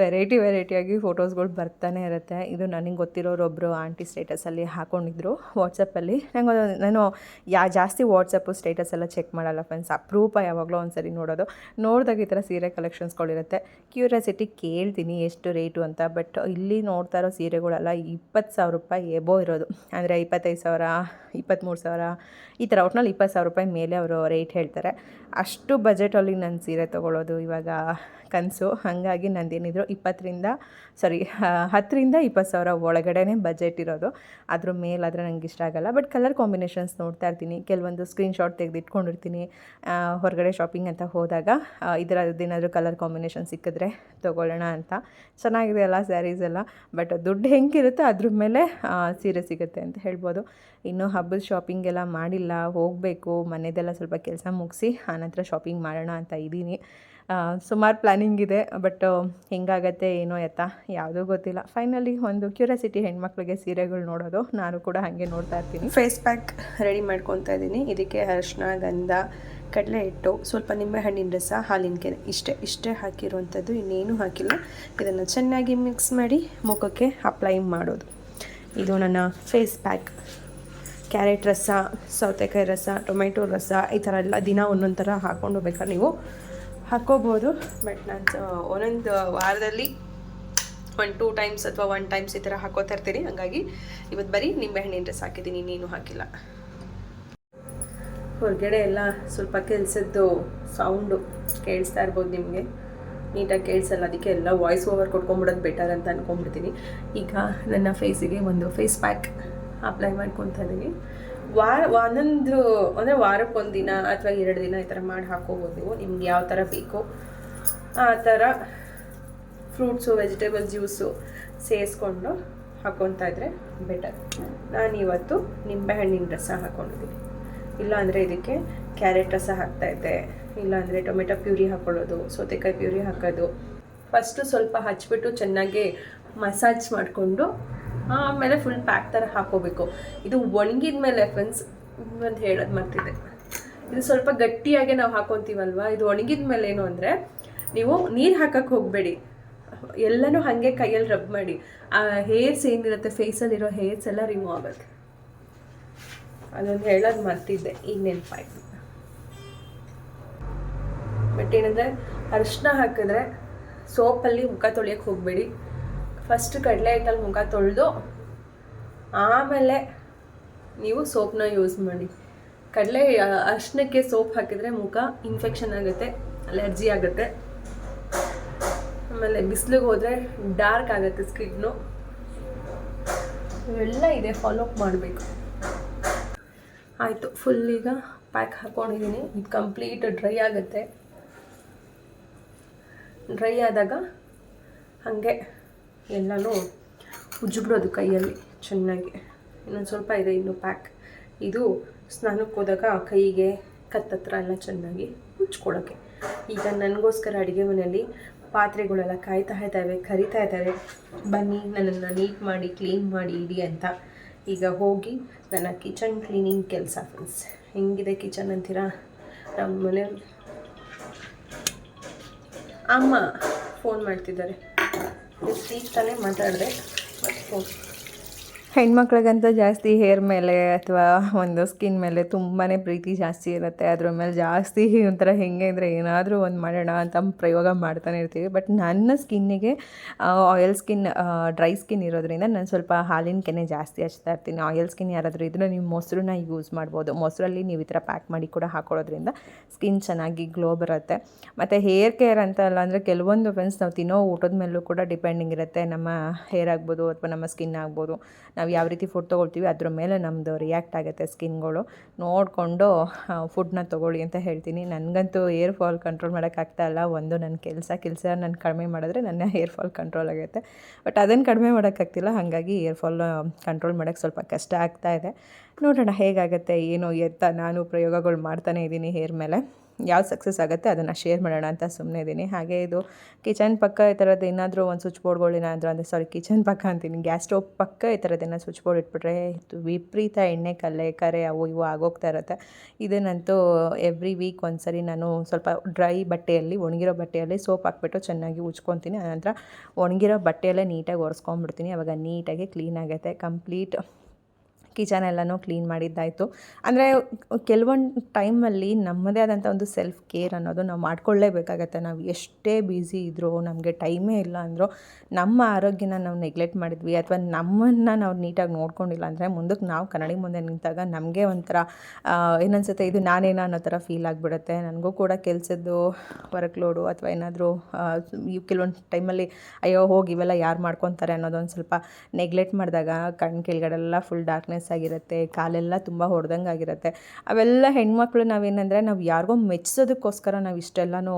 A: ವೆರೈಟಿ ವೆರೈಟಿಯಾಗಿ ಫೋಟೋಸ್ಗಳು ಬರ್ತಾನೆ ಇರುತ್ತೆ. ಇದು ನನಗೆ ಗೊತ್ತಿರೋರೊಬ್ಬರು ಆಂಟಿ ಸ್ಟೇಟಸಲ್ಲಿ ಹಾಕ್ಕೊಂಡಿದ್ರು ವಾಟ್ಸಪ್ಪಲ್ಲಿ ನಂಗೆ ನಾನು ಯಾ ಜಾಸ್ತಿ ವಾಟ್ಸಪ್ಪು ಸ್ಟೇಟಸ್ ಎಲ್ಲ ಚೆಕ್ ಮಾಡಲ್ಲ ಫ್ರೆಂಡ್ಸ್. ಅಪ್ರೂಪ ಯಾವಾಗಲೂ ಒಂದು ಸರಿ ನೋಡೋದು. ನೋಡಿದಾಗ ಈ ಥರ ಸೀರೆ ಕಲೆಕ್ಷನ್ಸ್ಗಳಿರುತ್ತೆ. ಕ್ಯೂರಿಯಾಸಿಟಿ ಕೇಳ್ತೀನಿ ಎಷ್ಟು ರೇಟು ಅಂತ, ಬಟ್ ಇಲ್ಲಿ ನೋಡ್ತಾ ಇರೋ ಸೀರೆಗಳೆಲ್ಲ ಇಪ್ಪತ್ತು ಸಾವಿರ ರೂಪಾಯಿ ಎಬೋ ಇರೋದು. ಅಂದರೆ ಇಪ್ಪತ್ತೈದು ಸಾವಿರ ಇಪ್ಪತ್ತ್ಮೂರು ಸಾವಿರ ಈ ಥರ ಒಟ್ನಲ್ಲಿ ಇಪ್ಪತ್ತು ಸಾವಿರ ರೂಪಾಯಿ ಮೇಲೆ ಅವರು ರೇಟ್ ಹೇಳ್ತಾರೆ. ಅಷ್ಟು ಬಜೆಟಲ್ಲಿ ನನ್ನ ಸೀರೆ ತೊಗೊಳ್ಳೋದು ಇವಾಗ ಕನಸು. ಹಾಗಾಗಿ ನಂದೇನಿದ್ರು ಇಪ್ಪತ್ತರಿಂದ ಸಾರಿ ಹತ್ತರಿಂದ ಇಪ್ಪತ್ತು ಸಾವಿರ ಒಳಗಡೆನೇ ಬಜೆಟ್ ಇರೋದು. ಅದ್ರ ಮೇಲಾದರೆ ನನಗೆ ಇಷ್ಟ ಆಗಲ್ಲ. ಬಟ್ ಕಲರ್ ಕಾಂಬಿನೇಷನ್ಸ್ ನೋಡ್ತಾ ಇರ್ತೀನಿ. ಕೆಲವೊಂದು ಸ್ಕ್ರೀನ್ಶಾಟ್ ತೆಗೆದಿಟ್ಕೊಂಡಿರ್ತೀನಿ. ಹೊರಗಡೆ ಶಾಪಿಂಗ್ ಅಂತ ಹೋದಾಗ ಇದರದ್ದೇನಾದರೂ ಕಲರ್ ಕಾಂಬಿನೇಷನ್ ಸಿಕ್ಕಿದ್ರೆ ತೊಗೊಳ್ಳೋಣ ಅಂತ. ಚೆನ್ನಾಗಿದೆ ಅಲ್ಲ ಸ್ಯಾರೀಸ್ ಎಲ್ಲ. ಬಟ್ ದುಡ್ಡು ಹೆಂಗಿರುತ್ತೋ ಅದ್ರ ಮೇಲೆ ಸೀರೆ ಸಿಗುತ್ತೆ ಅಂತ ಹೇಳ್ಬೋದು. ಇನ್ನೂ ಹಬ್ಬದ ಶಾಪಿಂಗ್ ಎಲ್ಲ ಮಾಡಿಲ್ಲ, ಹೋಗಬೇಕು, ಮನೆದೆಲ್ಲ ಸ್ವಲ್ಪ ಕೆಲಸ ಮುಗಿಸಿ ಆನಂತರ ಶಾಪಿಂಗ್ ಮಾಡೋಣ ಅಂತ ಇದ್ದೀನಿ. ಸುಮಾರು ಪ್ಲ್ಯಾನಿಂಗ್ ಇದೆ ಬಟ್ ಹೆಂಗಾಗತ್ತೆ, ಏನೋ ಎತ್ತ, ಯಾವುದೂ ಗೊತ್ತಿಲ್ಲ. ಫೈನಲಿ ಒಂದು ಕ್ಯೂರಿಯಾಸಿಟಿ ಹೆಣ್ಮಕ್ಳಿಗೆ ಸೀರೆಗಳು ನೋಡೋದು, ನಾನು ಕೂಡ ಹಾಗೆ ನೋಡ್ತಾ ಇರ್ತೀನಿ. ಫೇಸ್ ಪ್ಯಾಕ್ ರೆಡಿ ಮಾಡ್ಕೊತಾ ಇದ್ದೀನಿ. ಇದಕ್ಕೆ ಅರಿಶಿನ, ಗಂಧ, ಕಡಲೆ ಹಿಟ್ಟು, ಸ್ವಲ್ಪ ನಿಂಬೆಹಣ್ಣಿನ ರಸ, ಹಾಲಿನ ಕೆರೆ, ಇಷ್ಟೇ ಇಷ್ಟೇ ಹಾಕಿರುವಂಥದ್ದು ಇನ್ನೇನು ಹಾಕಿಲ್ಲ. ಇದನ್ನು ಚೆನ್ನಾಗಿ ಮಿಕ್ಸ್ ಮಾಡಿ ಮುಖಕ್ಕೆ ಅಪ್ಲೈ ಮಾಡೋದು. ಇದು ನನ್ನ ಫೇಸ್ ಪ್ಯಾಕ್ ಕ್ಯಾರೆಟ್ ರಸ, ಸೌತೆಕಾಯಿ ರಸ, ಟೊಮೆಟೊ ರಸ, ಈ ಥರ ಎಲ್ಲ ದಿನ ಒಂದೊಂದು ಥರ ಹಾಕ್ಕೊಂಡು ಬೇಕಾದ್ರೆ ನೀವು ಹಾಕ್ಕೋಬೋದು. ಬಟ್ ನಾನು ಒಂದೊಂದು ವಾರದಲ್ಲಿ ಒನ್ ಟೂ ಟೈಮ್ಸ್ ಅಥವಾ ಒನ್ ಟೈಮ್ಸ್ ಈ ಥರ ಹಾಕೋತಾ ಇರ್ತೀನಿ. ಹಾಗಾಗಿ ಇವತ್ತು ಬರೀ ನಿಂಬೆಹಣ್ಣಿನ ರಸ ಹಾಕಿದ್ದೀನಿ, ಇನ್ನೇನು ಹಾಕಿಲ್ಲ. ಹೊರಗಡೆ ಎಲ್ಲ ಸ್ವಲ್ಪ ಕೆಲಸದ್ದು ಸೌಂಡು ಕೇಳಿಸ್ತಾ ಇರ್ಬೋದು ನಿಮಗೆ. ನೀಟಾಗಿ ಕೇಳಿಸಲ್ಲ, ಅದಕ್ಕೆ ಎಲ್ಲ ವಾಯ್ಸ್ ಓವರ್ ಕೊಟ್ಕೊಂಬಿಡೋದು ಬೆಟರ್ ಅಂತ ಅಂದ್ಕೊಂಬಿಡ್ತೀನಿ ಈಗ ನನ್ನ ಫೇಸಿಗೆ ಒಂದು ಫೇಸ್ ಪ್ಯಾಕ್ ಅಪ್ಲೈ ಮಾಡ್ಕೊತಾ ಇದ್ದೀನಿ ವಾರ, ಒಂದೊಂದು, ಅಂದರೆ ವಾರಕ್ಕೆ ಒಂದಿನ ಅಥವಾ ಎರಡು ದಿನ ಈ ಥರ ಮಾಡಿ ಹಾಕೋಬೋದು. ನಿಮ್ಗೆ ಯಾವ ಥರ ಬೇಕೋ ಆ ಥರ ಫ್ರೂಟ್ಸು ವೆಜಿಟೇಬಲ್ ಜ್ಯೂಸು ಸೇರಿಸ್ಕೊಂಡು ಹಾಕ್ಕೊತಾ ಇದ್ರೆ ಬೆಟರ್ ನಾನು ಇವತ್ತು ನಿಂಬೆ ನಿಂಬೆಹಣ್ಣಿನ ರಸ ಹಾಕ್ಕೊಂಡಿದ್ದೀನಿ ಇಲ್ಲಾಂದರೆ ಇದಕ್ಕೆ ಕ್ಯಾರೆಟ್ ರಸ ಹಾಕ್ತಾಯಿದ್ದೆ. ಇಲ್ಲಾಂದರೆ ಟೊಮೆಟೊ ಪ್ಯೂರಿ ಹಾಕ್ಕೊಳ್ಳೋದು ಸೌತೆಕಾಯಿ ಪ್ಯೂರಿ ಹಾಕೋದು. ಫಸ್ಟು ಸ್ವಲ್ಪ ಹಚ್ಬಿಟ್ಟು ಚೆನ್ನಾಗಿ ಮಸಾಜ್ ಮಾಡಿಕೊಂಡು ಆಮೇಲೆ ಫುಲ್ ಪ್ಯಾಕ್ ಥರ ಹಾಕೋಬೇಕು. ಇದು ಒಣಗಿದ ಮೇಲೆ ಫ್ರೆಂಡ್ಸ್ ಒಂದು ಹೇಳೋದು ಮರ್ತಿದ್ದೆ. ಇದು ಸ್ವಲ್ಪ ಗಟ್ಟಿಯಾಗೆ ನಾವು ಹಾಕೊತೀವಲ್ವ? ಇದು ಒಣಗಿದ ಮೇಲೆ ಏನು ಅಂದರೆ, ನೀವು ನೀರು ಹಾಕಕ್ಕೆ ಹೋಗಬೇಡಿ. ಎಲ್ಲನೂ ಹಾಗೆ ಕೈಯಲ್ಲಿ ರಬ್ ಮಾಡಿ. ಆ ಹೇರ್ಸ್ ಏನಿರುತ್ತೆ ಫೇಸಲ್ಲಿರೋ ಹೇರ್ಸ್ ಎಲ್ಲ ರಿಮೂವ್ ಆಗುತ್ತೆ. ಅದೊಂದು ಹೇಳೋದು ಮರ್ತಿದ್ದೆ. ಈಗ ನೆನಪಾಯ್ತು. ಬಟ್ ಏನಂದರೆ ಅರಿಶಿನ ಹಾಕಿದ್ರೆ ಸೋಪಲ್ಲಿ ಮುಖ ತೊಳೆಯೋಕ್ಕೆ ಹೋಗಬೇಡಿ. ಫಸ್ಟ್ ಕಡಲೆ ಹಿಟ್ಟಲ್ಲಿ ಮುಖ ತೊಳೆದು ಆಮೇಲೆ ನೀವು ಸೋಪ್ನ ಯೂಸ್ ಮಾಡಿ. ಕಡಲೆ ಅರ್ಶನಕ್ಕೆ ಸೋಪ್ ಹಾಕಿದರೆ ಮುಖ ಇನ್ಫೆಕ್ಷನ್ ಆಗುತ್ತೆ ಅಲರ್ಜಿ ಆಗುತ್ತೆ. ಆಮೇಲೆ ಬಿಸಿಲಿಗೆ ಹೋದರೆ ಡಾರ್ಕ್ ಆಗುತ್ತೆ ಸ್ಕಿನ್ನು ಇವೆಲ್ಲ ಇದೆ ಫಾಲೋ ಅಪ್ ಮಾಡಬೇಕು. ಆಯಿತು ಫುಲ್ ಈಗ ಪ್ಯಾಕ್ ಹಾಕ್ಕೊಂಡಿದ್ದೀನಿ ಇದು ಕಂಪ್ಲೀಟ್ ಡ್ರೈ ಆಗುತ್ತೆ. ಡ್ರೈ ಆದಾಗ ಹಾಗೆ ಎಲ್ಲನೂ ಉಜ್ಜಿಬಿಡೋದು ಕೈಯಲ್ಲಿ ಚೆನ್ನಾಗಿ. ಇನ್ನೊಂದು ಸ್ವಲ್ಪ ಇದೆ, ಇನ್ನು ಪ್ಯಾಕ್ ಇದು ಸ್ನಾನಕ್ಕೆ ಹೋದಾಗ ಕೈಗೆ ಕತ್ತತ್ರ ಎಲ್ಲ ಚೆನ್ನಾಗಿ ಉಜ್ಕೊಳ್ಳೋಕ್ಕೆ ಈಗ ನನಗೋಸ್ಕರ ಅಡುಗೆ ಮನೆಯಲ್ಲಿ ಪಾತ್ರೆಗಳೆಲ್ಲ ಕಾಯ್ತಾ ಇದ್ದಾವೆ, ಕರಿತಾ ಇದ್ದಾವೆ ಬನ್ನಿ, ನನ್ನನ್ನು ನೀಟ್ ಮಾಡಿ ಕ್ಲೀನ್ ಮಾಡಿ ಇಡಿ ಅಂತ. ಈಗ ಹೋಗಿ ನನ್ನ ಕಿಚನ್ ಕ್ಲೀನಿಂಗ್ ಕೆಲಸ ಫ್ರೆಂಡ್ಸ್ ಹೆಂಗಿದೆ ಕಿಚನ್ ಅಂತೀರಾ? ನಮ್ಮ ಮನೇಲಿ ಅಮ್ಮ ಫೋನ್ ಮಾಡ್ತಿದ್ದಾರೆ. ಈಗ ತಾನೇ ಮಾತಾಡಿದೆ. ಬಟ್ ಹೆಣ್ಮಕ್ಳಿಗಂತ ಜಾಸ್ತಿ ಹೇರ್ ಮೇಲೆ ಅಥವಾ ಒಂದು ಸ್ಕಿನ್ ಮೇಲೆ ತುಂಬಾ ಪ್ರೀತಿ ಜಾಸ್ತಿ ಇರುತ್ತೆ. ಅದ್ರ ಮೇಲೆ ಜಾಸ್ತಿ ಒಂಥರ ಹೆಂಗೆ ಅಂದರೆ ಏನಾದರೂ ಒಂದು ಮಾಡೋಣ ಅಂತ ಪ್ರಯೋಗ ಮಾಡ್ತಾನೆ ಇರ್ತೀವಿ. ಬಟ್ ನನ್ನ ಸ್ಕಿನ್ನಿಗೆ ಆಯಿಲ್ ಸ್ಕಿನ್ ಡ್ರೈ ಸ್ಕಿನ್ ಇರೋದ್ರಿಂದ ನಾನು ಸ್ವಲ್ಪ ಹಾಲಿನ ಕೆನೆ ಜಾಸ್ತಿ ಹಚ್ತಾ ಇರ್ತೀನಿ. ಆಯಿಲ್ ಸ್ಕಿನ್ ಯಾರಾದರೂ ಇದ್ದರೆ ನೀವು ಮೊಸರನ್ನ ಯೂಸ್ ಮಾಡ್ಬೋದು. ಮೊಸರಲ್ಲಿ ನೀವು ಈ ಥರ ಪ್ಯಾಕ್ ಮಾಡಿ ಕೂಡ ಹಾಕೊಳ್ಳೋದ್ರಿಂದ ಸ್ಕಿನ್ ಚೆನ್ನಾಗಿ ಗ್ಲೋ ಬರುತ್ತೆ. ಮತ್ತು ಹೇರ್ ಕೇರ್ ಅಂತ ಅಲ್ಲ, ಅಂದರೆ ಕೆಲವೊಂದು ಫ್ರೆಂಡ್ಸ್ ನಾವು ತಿನ್ನೋ ಊಟದ ಮೇಲೂ ಕೂಡ ಡಿಪೆಂಡಿಂಗ್ ಇರುತ್ತೆ. ನಮ್ಮ ಹೇರ್ ಆಗ್ಬೋದು ಅಥವಾ ನಮ್ಮ ಸ್ಕಿನ್ ಆಗ್ಬೋದು. ನಾವು ಯಾವ ರೀತಿ ಫುಡ್ ತೊಗೊಳ್ತೀವಿ, ಅದ್ರ ಮೇಲೆ ನಮ್ಮದು ರಿಯಾಕ್ಟ್ ಆಗುತ್ತೆ ಸ್ಕಿನ್ಗಳು ನೋಡಿಕೊಂಡು ಫುಡ್ನ ತೊಗೊಳ್ಳಿ ಅಂತ ಹೇಳ್ತೀನಿ. ನನಗಂತೂ ಏರ್ ಫಾಲ್ ಕಂಟ್ರೋಲ್ ಮಾಡೋಕ್ಕಾಗ್ತಾ ಇಲ್ಲ. ಒಂದು ನನ್ನ ಕೆಲಸ ಕೆಲಸ ನಾನು ಕಡಿಮೆ ಮಾಡಿದ್ರೆ ನನ್ನ ಏರ್ ಫಾಲ್ ಕಂಟ್ರೋಲ್ ಆಗುತ್ತೆ. ಬಟ್ ಅದನ್ನು ಕಡಿಮೆ ಮಾಡೋಕ್ಕಾಗ್ತಿಲ್ಲ ಹಾಗಾಗಿ ಏರ್ ಫಾಲ್ ಕಂಟ್ರೋಲ್ ಮಾಡೋಕ್ಕೆ ಸ್ವಲ್ಪ ಕಷ್ಟ ಆಗ್ತಾ ಇದೆ. ನೋಡೋಣ ಹೇಗಾಗುತ್ತೆ, ಏನು ಎತ್ತ, ನಾನು ಪ್ರಯೋಗಗಳು ಮಾಡ್ತಾನೇ ಇದ್ದೀನಿ ಹೇರ್ ಮೇಲೆ. ಯಾವ್ದು ಸಕ್ಸಸ್ ಆಗುತ್ತೆ ಅದನ್ನು ಶೇರ್ ಮಾಡೋಣ ಅಂತ ಸುಮ್ಮನೆ ಇದ್ದೀನಿ. ಹಾಗೆ ಇದು ಕಿಚನ್ ಪಕ್ಕ ಈ ಥರದ್ದು ಏನಾದರೂ ಒಂದು ಸ್ವಿಚ್ ಬೋರ್ಡ್ಗಳು ಏನಾದರೂ ಅಂದರೆ ಸಾರಿ ಕಿಚನ್ ಪಕ್ಕ ಅಂತೀನಿ. ಗ್ಯಾಸ್ ಸ್ಟೋವ್ ಪಕ್ಕ ಈ ಥರದ್ದೇನೋ ಸ್ವಿಚ್ ಬೋರ್ಡ್ ಇಟ್ಬಿಟ್ರೆ ವಿಪರೀತ ಎಣ್ಣೆ ಕಲ್ಲೆ, ಕರೆ ಅವು ಇವು ಆಗೋಗ್ತಾ ಇರುತ್ತೆ. ಇದನ್ನಂತೂ ಎವ್ರಿ ವೀಕ್ ಒಂದ್ಸರಿ ನಾನು ಸ್ವಲ್ಪ ಡ್ರೈ ಬಟ್ಟೆಯಲ್ಲಿ, ಒಣಗಿರೋ ಬಟ್ಟೆಯಲ್ಲಿ ಸೋಪ್ ಹಾಕ್ಬಿಟ್ಟು ಚೆನ್ನಾಗಿ ಉಜ್ಕೊತೀನಿ. ಆನಂತರ ಒಣಗಿರೋ ಬಟ್ಟೆಯಲ್ಲೇ ನೀಟಾಗಿ ಒರೆಸ್ಕೊಂಡ್ಬಿಡ್ತೀನಿ. ಅವಾಗ ನೀಟಾಗಿ ಕ್ಲೀನ್ ಆಗುತ್ತೆ. ಕಂಪ್ಲೀಟ್ ಕಿಚನ್ ಎಲ್ಲನೂ ಕ್ಲೀನ್ ಮಾಡಿದ್ದಾಯಿತು. ಅಂದರೆ ಕೆಲವೊಂದು ಟೈಮಲ್ಲಿ ನಮ್ಮದೇ ಆದಂಥ ಒಂದು ಸೆಲ್ಫ್ ಕೇರ್ ಅನ್ನೋದು ನಾವು ಮಾಡ್ಕೊಳ್ಳೇಬೇಕಾಗತ್ತೆ. ನಾವು ಎಷ್ಟೇ ಬ್ಯುಸಿ ಇದ್ದರೂ ನಮಗೆ ಟೈಮೇ ಇಲ್ಲ ಅಂದರೂ, ನಮ್ಮ ಆರೋಗ್ಯನ ನಾವು ನೆಗ್ಲೆಕ್ಟ್ ಮಾಡಿದ್ವಿ ಅಥವಾ ನಮ್ಮನ್ನು ನಾವು ನೀಟಾಗಿ ನೋಡ್ಕೊಂಡಿಲ್ಲ ಅಂದರೆ ಮುಂದಕ್ಕೆ ನಾವು ಕನ್ನಡಿ ಮುಂದೆ ನಿಂತಾಗ ನಮಗೆ ಒಂಥರ ಏನನ್ಸುತ್ತೆ, ಇದು ನಾನೇನೋ ಅನ್ನೋ ಥರ ಫೀಲ್ ಆಗಿಬಿಡುತ್ತೆ. ನನಗೂ ಕೂಡ ಕೆಲಸದ್ದು ವರ್ಕ್ ಲೋಡು ಅಥವಾ ಏನಾದರೂ ಕೆಲವೊಂದು ಟೈಮಲ್ಲಿ ಅಯ್ಯೋ ಹೋಗಿ ಇವೆಲ್ಲ ಯಾರು ಮಾಡ್ಕೊತಾರೆ ಅನ್ನೋದೊಂದು ಸ್ವಲ್ಪ ನೆಗ್ಲೆಕ್ಟ್ ಮಾಡಿದಾಗ ಕಣ್ಣು ಕೆಳಗಡೆಲ್ಲ ಫುಲ್ ಡಾರ್ಕ್ನೆಸ್ ಆಗಿರುತ್ತೆ, ಕಾಲೆಲ್ಲ ತುಂಬ ಹೊಡೆದಂಗೆ ಆಗಿರುತ್ತೆ. ಅವೆಲ್ಲ ಹೆಣ್ಮಕ್ಳು ನಾವೇನಂದರೆ ನಾವು ಯಾರಿಗೋ ಮೆಚ್ಚಿಸೋದಕ್ಕೋಸ್ಕರ ನಾವು ಇಷ್ಟೆಲ್ಲನೂ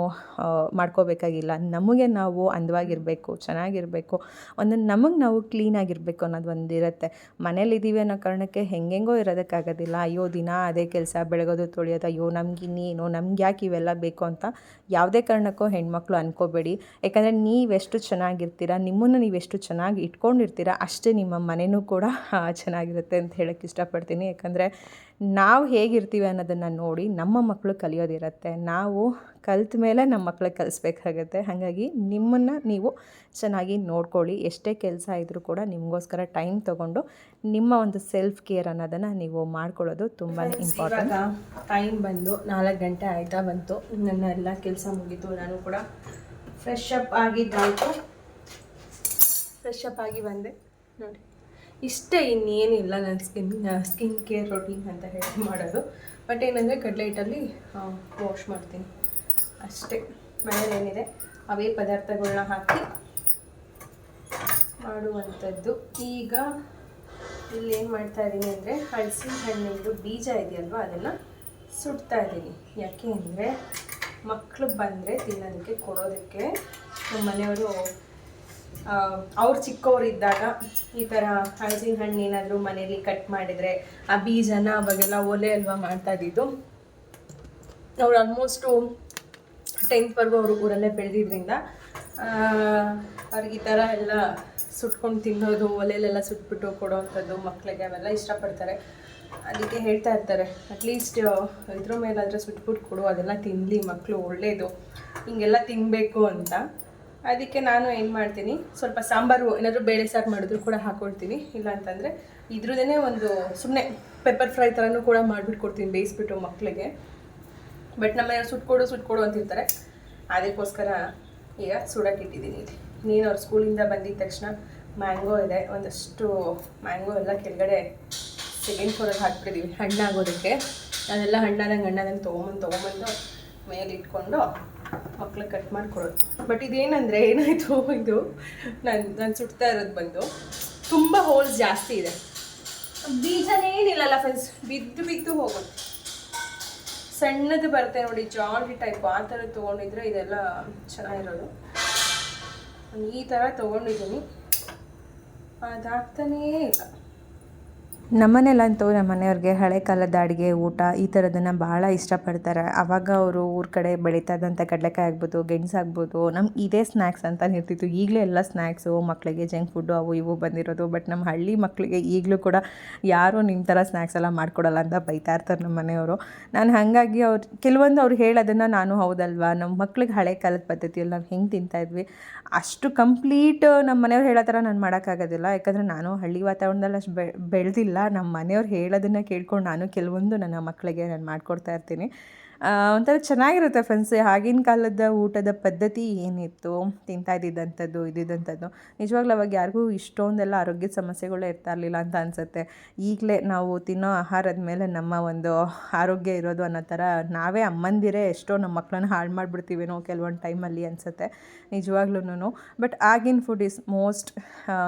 A: ಮಾಡ್ಕೋಬೇಕಾಗಿಲ್ಲ. ನಮಗೆ ನಾವು ಅಂದವಾಗಿರಬೇಕು, ಚೆನ್ನಾಗಿರಬೇಕು. ಒಂದು ನಮಗೆ ನಾವು ಕ್ಲೀನಾಗಿರಬೇಕು ಅನ್ನೋದು ಒಂದಿರುತ್ತೆ. ಮನೇಲಿ ಮನೇಲಿದ್ದೀವಿ ಅನ್ನೋ ಕಾರಣಕ್ಕೆ ಹೆಂಗೆಂಗೋ ಇರೋದಕ್ಕಾಗೋದಿಲ್ಲ. ಅಯ್ಯೋ, ದಿನ ಅದೇ ಕೆಲಸ, ಬೆಳಗೋದು ತೊಳೆಯೋದು, ಅಯ್ಯೋ, ನಮ್ಗೆ ಇನ್ನೇನು ನಮ್ಗೆ ಯಾಕೆ ಇವೆಲ್ಲ ಬೇಕು ಅಂತ ಯಾವುದೇ ಕಾರಣಕ್ಕೂ ಹೆಣ್ಮಕ್ಳು ಅನ್ಕೋಬೇಡಿ. ಯಾಕಂದರೆ ನೀವೆಷ್ಟು ಚೆನ್ನಾಗಿರ್ತೀರ, ನಿಮ್ಮನ್ನು ನೀವೆಷ್ಟು ಚೆನ್ನಾಗಿ ಇಟ್ಕೊಂಡಿರ್ತೀರ, ಅಷ್ಟೇ ನಿಮ್ಮ ಮನೆಯೂ ಕೂಡ ಚೆನ್ನಾಗಿರುತ್ತೆ ಅಂತ ಹೇಳೋಕ್ಕೆ ಇಷ್ಟಪಡ್ತೀನಿ. ಯಾಕಂದರೆ ನಾವು ಹೇಗಿರ್ತೀವಿ ಅನ್ನೋದನ್ನು ನೋಡಿ ನಮ್ಮ ಮಕ್ಕಳು ಕಲಿಯೋದಿರುತ್ತೆ. ನಾವು ಕಲ್ತ ಮೇಲೆ ನಮ್ಮ ಮಕ್ಳಿಗೆ ಕಲಿಸ್ಬೇಕಾಗತ್ತೆ. ಹಾಗಾಗಿ ನಿಮ್ಮನ್ನು ನೀವು ಚೆನ್ನಾಗಿ ನೋಡ್ಕೊಳ್ಳಿ. ಎಷ್ಟೇ ಕೆಲಸ ಇದ್ದರೂ ಕೂಡ ನಿಮಗೋಸ್ಕರ ಟೈಮ್ ತೊಗೊಂಡು ನಿಮ್ಮ ಒಂದು ಸೆಲ್ಫ್ ಕೇರ್ ಅನ್ನೋದನ್ನು ನೀವು ಮಾಡ್ಕೊಳ್ಳೋದು ತುಂಬಾ ಇಂಪಾರ್ಟೆಂಟ್ ಟೈಮ್ ಬಂದು ನಾಲ್ಕು ಗಂಟೆ ಆಯಿತಾ ಬಂತು. ನನ್ನ ಎಲ್ಲ ಕೆಲಸ ಮುಗೀತು. ನಾನು ಕೂಡ ಫ್ರೆಶ್ ಅಪ್ ಆಗಿದ್ದಾಯಿತು. ಫ್ರೆಶ್ ಅಪ್ ಆಗಿ ಬಂದೆ. ನೋಡಿ. ಇಷ್ಟೇ ಇನ್ನೇನಿಲ್ಲ ನನ್ನ ಸ್ಕಿನ್ ಸ್ಕಿನ್ ಕೇರ್ ರೊಟೀನ್ ಅಂತ ಹೇಳಿ ಮಾಡೋದು. ಬಟ್ ಏನಂದರೆ ಕಡಲೆ ಹಿಟ್ಟಲ್ಲಿ ವಾಶ್ ಮಾಡ್ತೀನಿ. ಅಷ್ಟೇ. ಮನೇಲೇನಿದೆ? ಅವೇ ಪದಾರ್ಥಗಳನ್ನ ಹಾಕಿ ಮಾಡುವಂಥದ್ದು. ಈಗ ಇಲ್ಲಿ ಏನು ಮಾಡ್ತಾ ಇದ್ದೀನಿ ಅಂದರೆ ಹಲಸಿನ ಹಣ್ಣಿಂದು ಬೀಜ ಇದೆಯಲ್ವ, ಅದನ್ನು ಸುಡ್ತಾ ಇದ್ದೀನಿ. ಯಾಕೆ ಅಂದರೆ ಮಕ್ಕಳು ಬಂದರೆ ತಿನ್ನೋದಕ್ಕೆ, ಕೊಡೋದಕ್ಕೆ ನಮ್ಮ ಮನೆಯವರು ಅವ್ರು ಚಿಕ್ಕವರಿದ್ದಾಗ ಈ ಥರ ಹಲಸಿನ ಹಣ್ಣು ಏನಾದರೂ ಮನೇಲಿ ಕಟ್ ಮಾಡಿದರೆ ಆ ಬೀಜನ ಅವಾಗೆಲ್ಲ ಒಲೆ ಅಲ್ವಾ ಮಾಡ್ತಾ ಇದ್ದಿದ್ದು. ಅವ್ರು ಆಲ್ಮೋಸ್ಟು ಟೆಂತ್ವರೆಗೂ ಅವರು ಊರಲ್ಲೇ ಬೆಳೆದಿದ್ರಿಂದ ಅವ್ರಿಗೆ ಈ ಥರ ಎಲ್ಲ ಸುಟ್ಕೊಂಡು ತಿನ್ನೋದು ಒಲೆಯಲ್ಲೆಲ್ಲ ಸುಟ್ಬಿಟ್ಟು ಕೊಡೋವಂಥದ್ದು ಮಕ್ಕಳಿಗೆ ಅವೆಲ್ಲ ಇಷ್ಟಪಡ್ತಾರೆ. ಅದಕ್ಕೆ ಹೇಳ್ತಾ ಇರ್ತಾರೆ ಅಟ್ಲೀಸ್ಟ್ ಇದ್ರ ಮೇಲಾದರೆ ಸುಟ್ಬಿಟ್ಟು ಕೊಡು, ಅದೆಲ್ಲ ತಿನ್ನಲಿ ಮಕ್ಕಳು ಒಳ್ಳೆಯದು ಹಿಂಗೆಲ್ಲ ತಿನ್ನಬೇಕು ಅಂತ. ಅದಕ್ಕೆ ನಾನು ಏನು ಮಾಡ್ತೀನಿ, ಸ್ವಲ್ಪ ಸಾಂಬಾರು ಏನಾದರೂ ಬೇಳೆ ಸಾರು ಮಾಡಿದ್ರು ಕೂಡ ಹಾಕ್ಕೊಳ್ತೀನಿ ಇಲ್ಲ ಅಂತಂದರೆ ಇದ್ರದ್ದೇ ಒಂದು ಸುಮ್ಮನೆ ಪೆಪ್ಪರ್ ಫ್ರೈ ಥರನೂ ಕೂಡ ಮಾಡಿಬಿಟ್ಟು ಕೊಡ್ತೀನಿ ಬೇಯಿಸ್ಬಿಟ್ಟು ಮಕ್ಕಳಿಗೆ ಬಟ್ ನಮ್ಮ ಸುಟ್ಕೊಡು ಸುಟ್ಕೊಡು ಅಂತಿರ್ತಾರೆ. ಅದಕ್ಕೋಸ್ಕರ ಈಗ ಸುಡಕ್ಕೆ ಇಟ್ಟಿದ್ದೀನಿ ಇಲ್ಲಿ. ನೀನು ಅವ್ರ ಸ್ಕೂಲಿಂದ ಬಂದಿದ್ದ ತಕ್ಷಣ ಮ್ಯಾಂಗೋ ಇದೆ, ಒಂದಷ್ಟು ಮ್ಯಾಂಗೋ ಎಲ್ಲ ಕೆಳಗಡೆ ಸೆಕೆಂಡ್ ಫ್ಲೋರಲ್ಲಿ ಹಾಕ್ಬಿಟ್ಟಿದ್ದೀವಿ ಹಣ್ಣಾಗೋದಕ್ಕೆ. ಅದೆಲ್ಲ ಹಣ್ಣಾದಂಗೆ ಹಣ್ಣಾದಂಗೆ ತೊಗೊಂಬಂದು ತೊಗೊಂಬಂದು ಮೇಲೆ ಇಟ್ಕೊಂಡು ಮಕ್ಳಿಗೆ ಕಟ್ ಮಾಡಿಕೊಡೋದು ಬಟ್ ಇದೇನಂದರೆ ಏನಾಯಿತು, ಇದು ನಾನು ನಾನು ಸುಡ್ತಾ ಇರೋದು ಬಂದು ತುಂಬ ಹೋಲ್ಸ್ ಜಾಸ್ತಿ ಇದೆ. ಬೀಜನೇ ಏನಿಲ್ಲಲ್ಲ ಫ್ರೆಂಡ್ಸ್ ಬಿದ್ದು ಬಿದ್ದು ಹೋಗುತ್ತೆ. ಸಣ್ಣದು ಬರುತ್ತೆ ನೋಡಿ ಜಾಲಿ ಟೈಪ್ ಆ ಥರ ತೊಗೊಂಡಿದ್ರೆ ಇದೆಲ್ಲ ಚೆನ್ನಾಗಿರೋದು. ಈ ಥರ ತೊಗೊಂಡಿದ್ದೀನಿ. ಅದಾಗ್ತಾನೇ ಇಲ್ಲ. ನಮ್ಮನೇಲಂತೂ ನಮ್ಮ ಮನೆಯವ್ರಿಗೆ ಹಳೆ ಕಾಲದ ಅಡುಗೆ, ಊಟ ಈ ಥರದನ್ನು ಭಾಳ ಇಷ್ಟಪಡ್ತಾರೆ. ಆವಾಗ ಅವರು ಊರ ಕಡೆ ಬೆಳೀತಾ ಇದ್ದಂಥ ಕಡಲೆಕಾಯಿ ಆಗ್ಬೋದು, ಗೆಣಸು ಆಗ್ಬೋದು ನಮ್ಗೆ ಇದೇ ಸ್ನ್ಯಾಕ್ಸ್ ಅಂತ ಇರ್ತಿತ್ತು. ಈಗಲೇ ಎಲ್ಲ ಸ್ನ್ಯಾಕ್ಸು ಮಕ್ಕಳಿಗೆ ಜಂಕ್ ಫುಡ್ಡು ಅವು ಇವು ಬಂದಿರೋದು. ಬಟ್ ನಮ್ಮ ಹಳ್ಳಿ ಮಕ್ಕಳಿಗೆ ಈಗಲೂ ಕೂಡ ಯಾರೂ ನಿಮ್ಮ ಥರ ಸ್ನ್ಯಾಕ್ಸ್ ಎಲ್ಲ ಮಾಡ್ಕೊಡಲ್ಲ ಅಂತ ಬೈತಾ ಇರ್ತಾರೆ ನಮ್ಮ ಮನೆಯವರು. ನಾನು ಹಾಗಾಗಿ ಅವ್ರು, ಕೆಲವೊಂದು ಅವ್ರು ಹೇಳೋದನ್ನು ನಾನು ಹೌದಲ್ವಾ? ನಮ್ಮ ಮಕ್ಳಿಗೆ ಹಳೆ ಕಾಲದ ಪದ್ಧತಿಯಲ್ಲಿ ನಾವು ಹೆಂಗೆ ತಿಂತಾಯಿದ್ವಿ ಅಷ್ಟು ಕಂಪ್ಲೀಟ್ ನಮ್ಮ ಮನೆಯವ್ರು ಹೇಳೋ ಥರ ನಾನು ಮಾಡೋಕ್ಕಾಗೋದಿಲ್ಲ ಯಾಕಂದರೆ ನಾನು ಹಳ್ಳಿ ವಾತಾವರಣದಲ್ಲಿ ಅಷ್ಟು ಬೆಳೆದಿಲ್ಲ. ನಮ್ಮ ಮನೆಯವ್ರು ಹೇಳೋದನ್ನು ಕೇಳ್ಕೊಂಡು ನಾನು ಕೆಲವೊಂದು ನನ್ನ ಮಕ್ಕಳಿಗೆ ನಾನು ಮಾಡಿಕೊಡ್ತಾ ಇರ್ತೀನಿ. ಒಂಥರ ಚೆನ್ನಾಗಿರುತ್ತೆ ಫ್ರೆಂಡ್ಸ್ ಆಗಿನ ಕಾಲದ ಊಟದ ಪದ್ಧತಿ ಏನಿತ್ತು? ತಿಂತಾ ಇದ್ದಿದ್ದಂಥದ್ದು ಇದ್ದಿದ್ದಂಥದ್ದು. ನಿಜವಾಗ್ಲೂ ಅವಾಗ ಯಾರಿಗೂ ಇಷ್ಟೊಂದೆಲ್ಲ ಆರೋಗ್ಯದ ಸಮಸ್ಯೆಗಳೇ ಇರ್ತಾ ಇರಲಿಲ್ಲ ಅಂತ ಅನಿಸುತ್ತೆ. ಈಗಲೇ ನಾವು ತಿನ್ನೋ ಆಹಾರದ ಮೇಲೆ ನಮ್ಮ ಒಂದು ಆರೋಗ್ಯ ಇರೋದು ಅನ್ನೋ ಥರ ನಾವೇ ಅಮ್ಮಂದಿರೇ ಎಷ್ಟೋ ನಮ್ಮ ಮಕ್ಕಳನ್ನ ಹಾಳು ಮಾಡಿಬಿಡ್ತೀವೇನೋ ಕೆಲವೊಂದು ಟೈಮಲ್ಲಿ ಅನಿಸುತ್ತೆ. ನಿಜವಾಗ್ಲೂ ಬಟ್ ಆಗಿನ ಫುಡ್ ಇಸ್ ಮೋಸ್ಟ್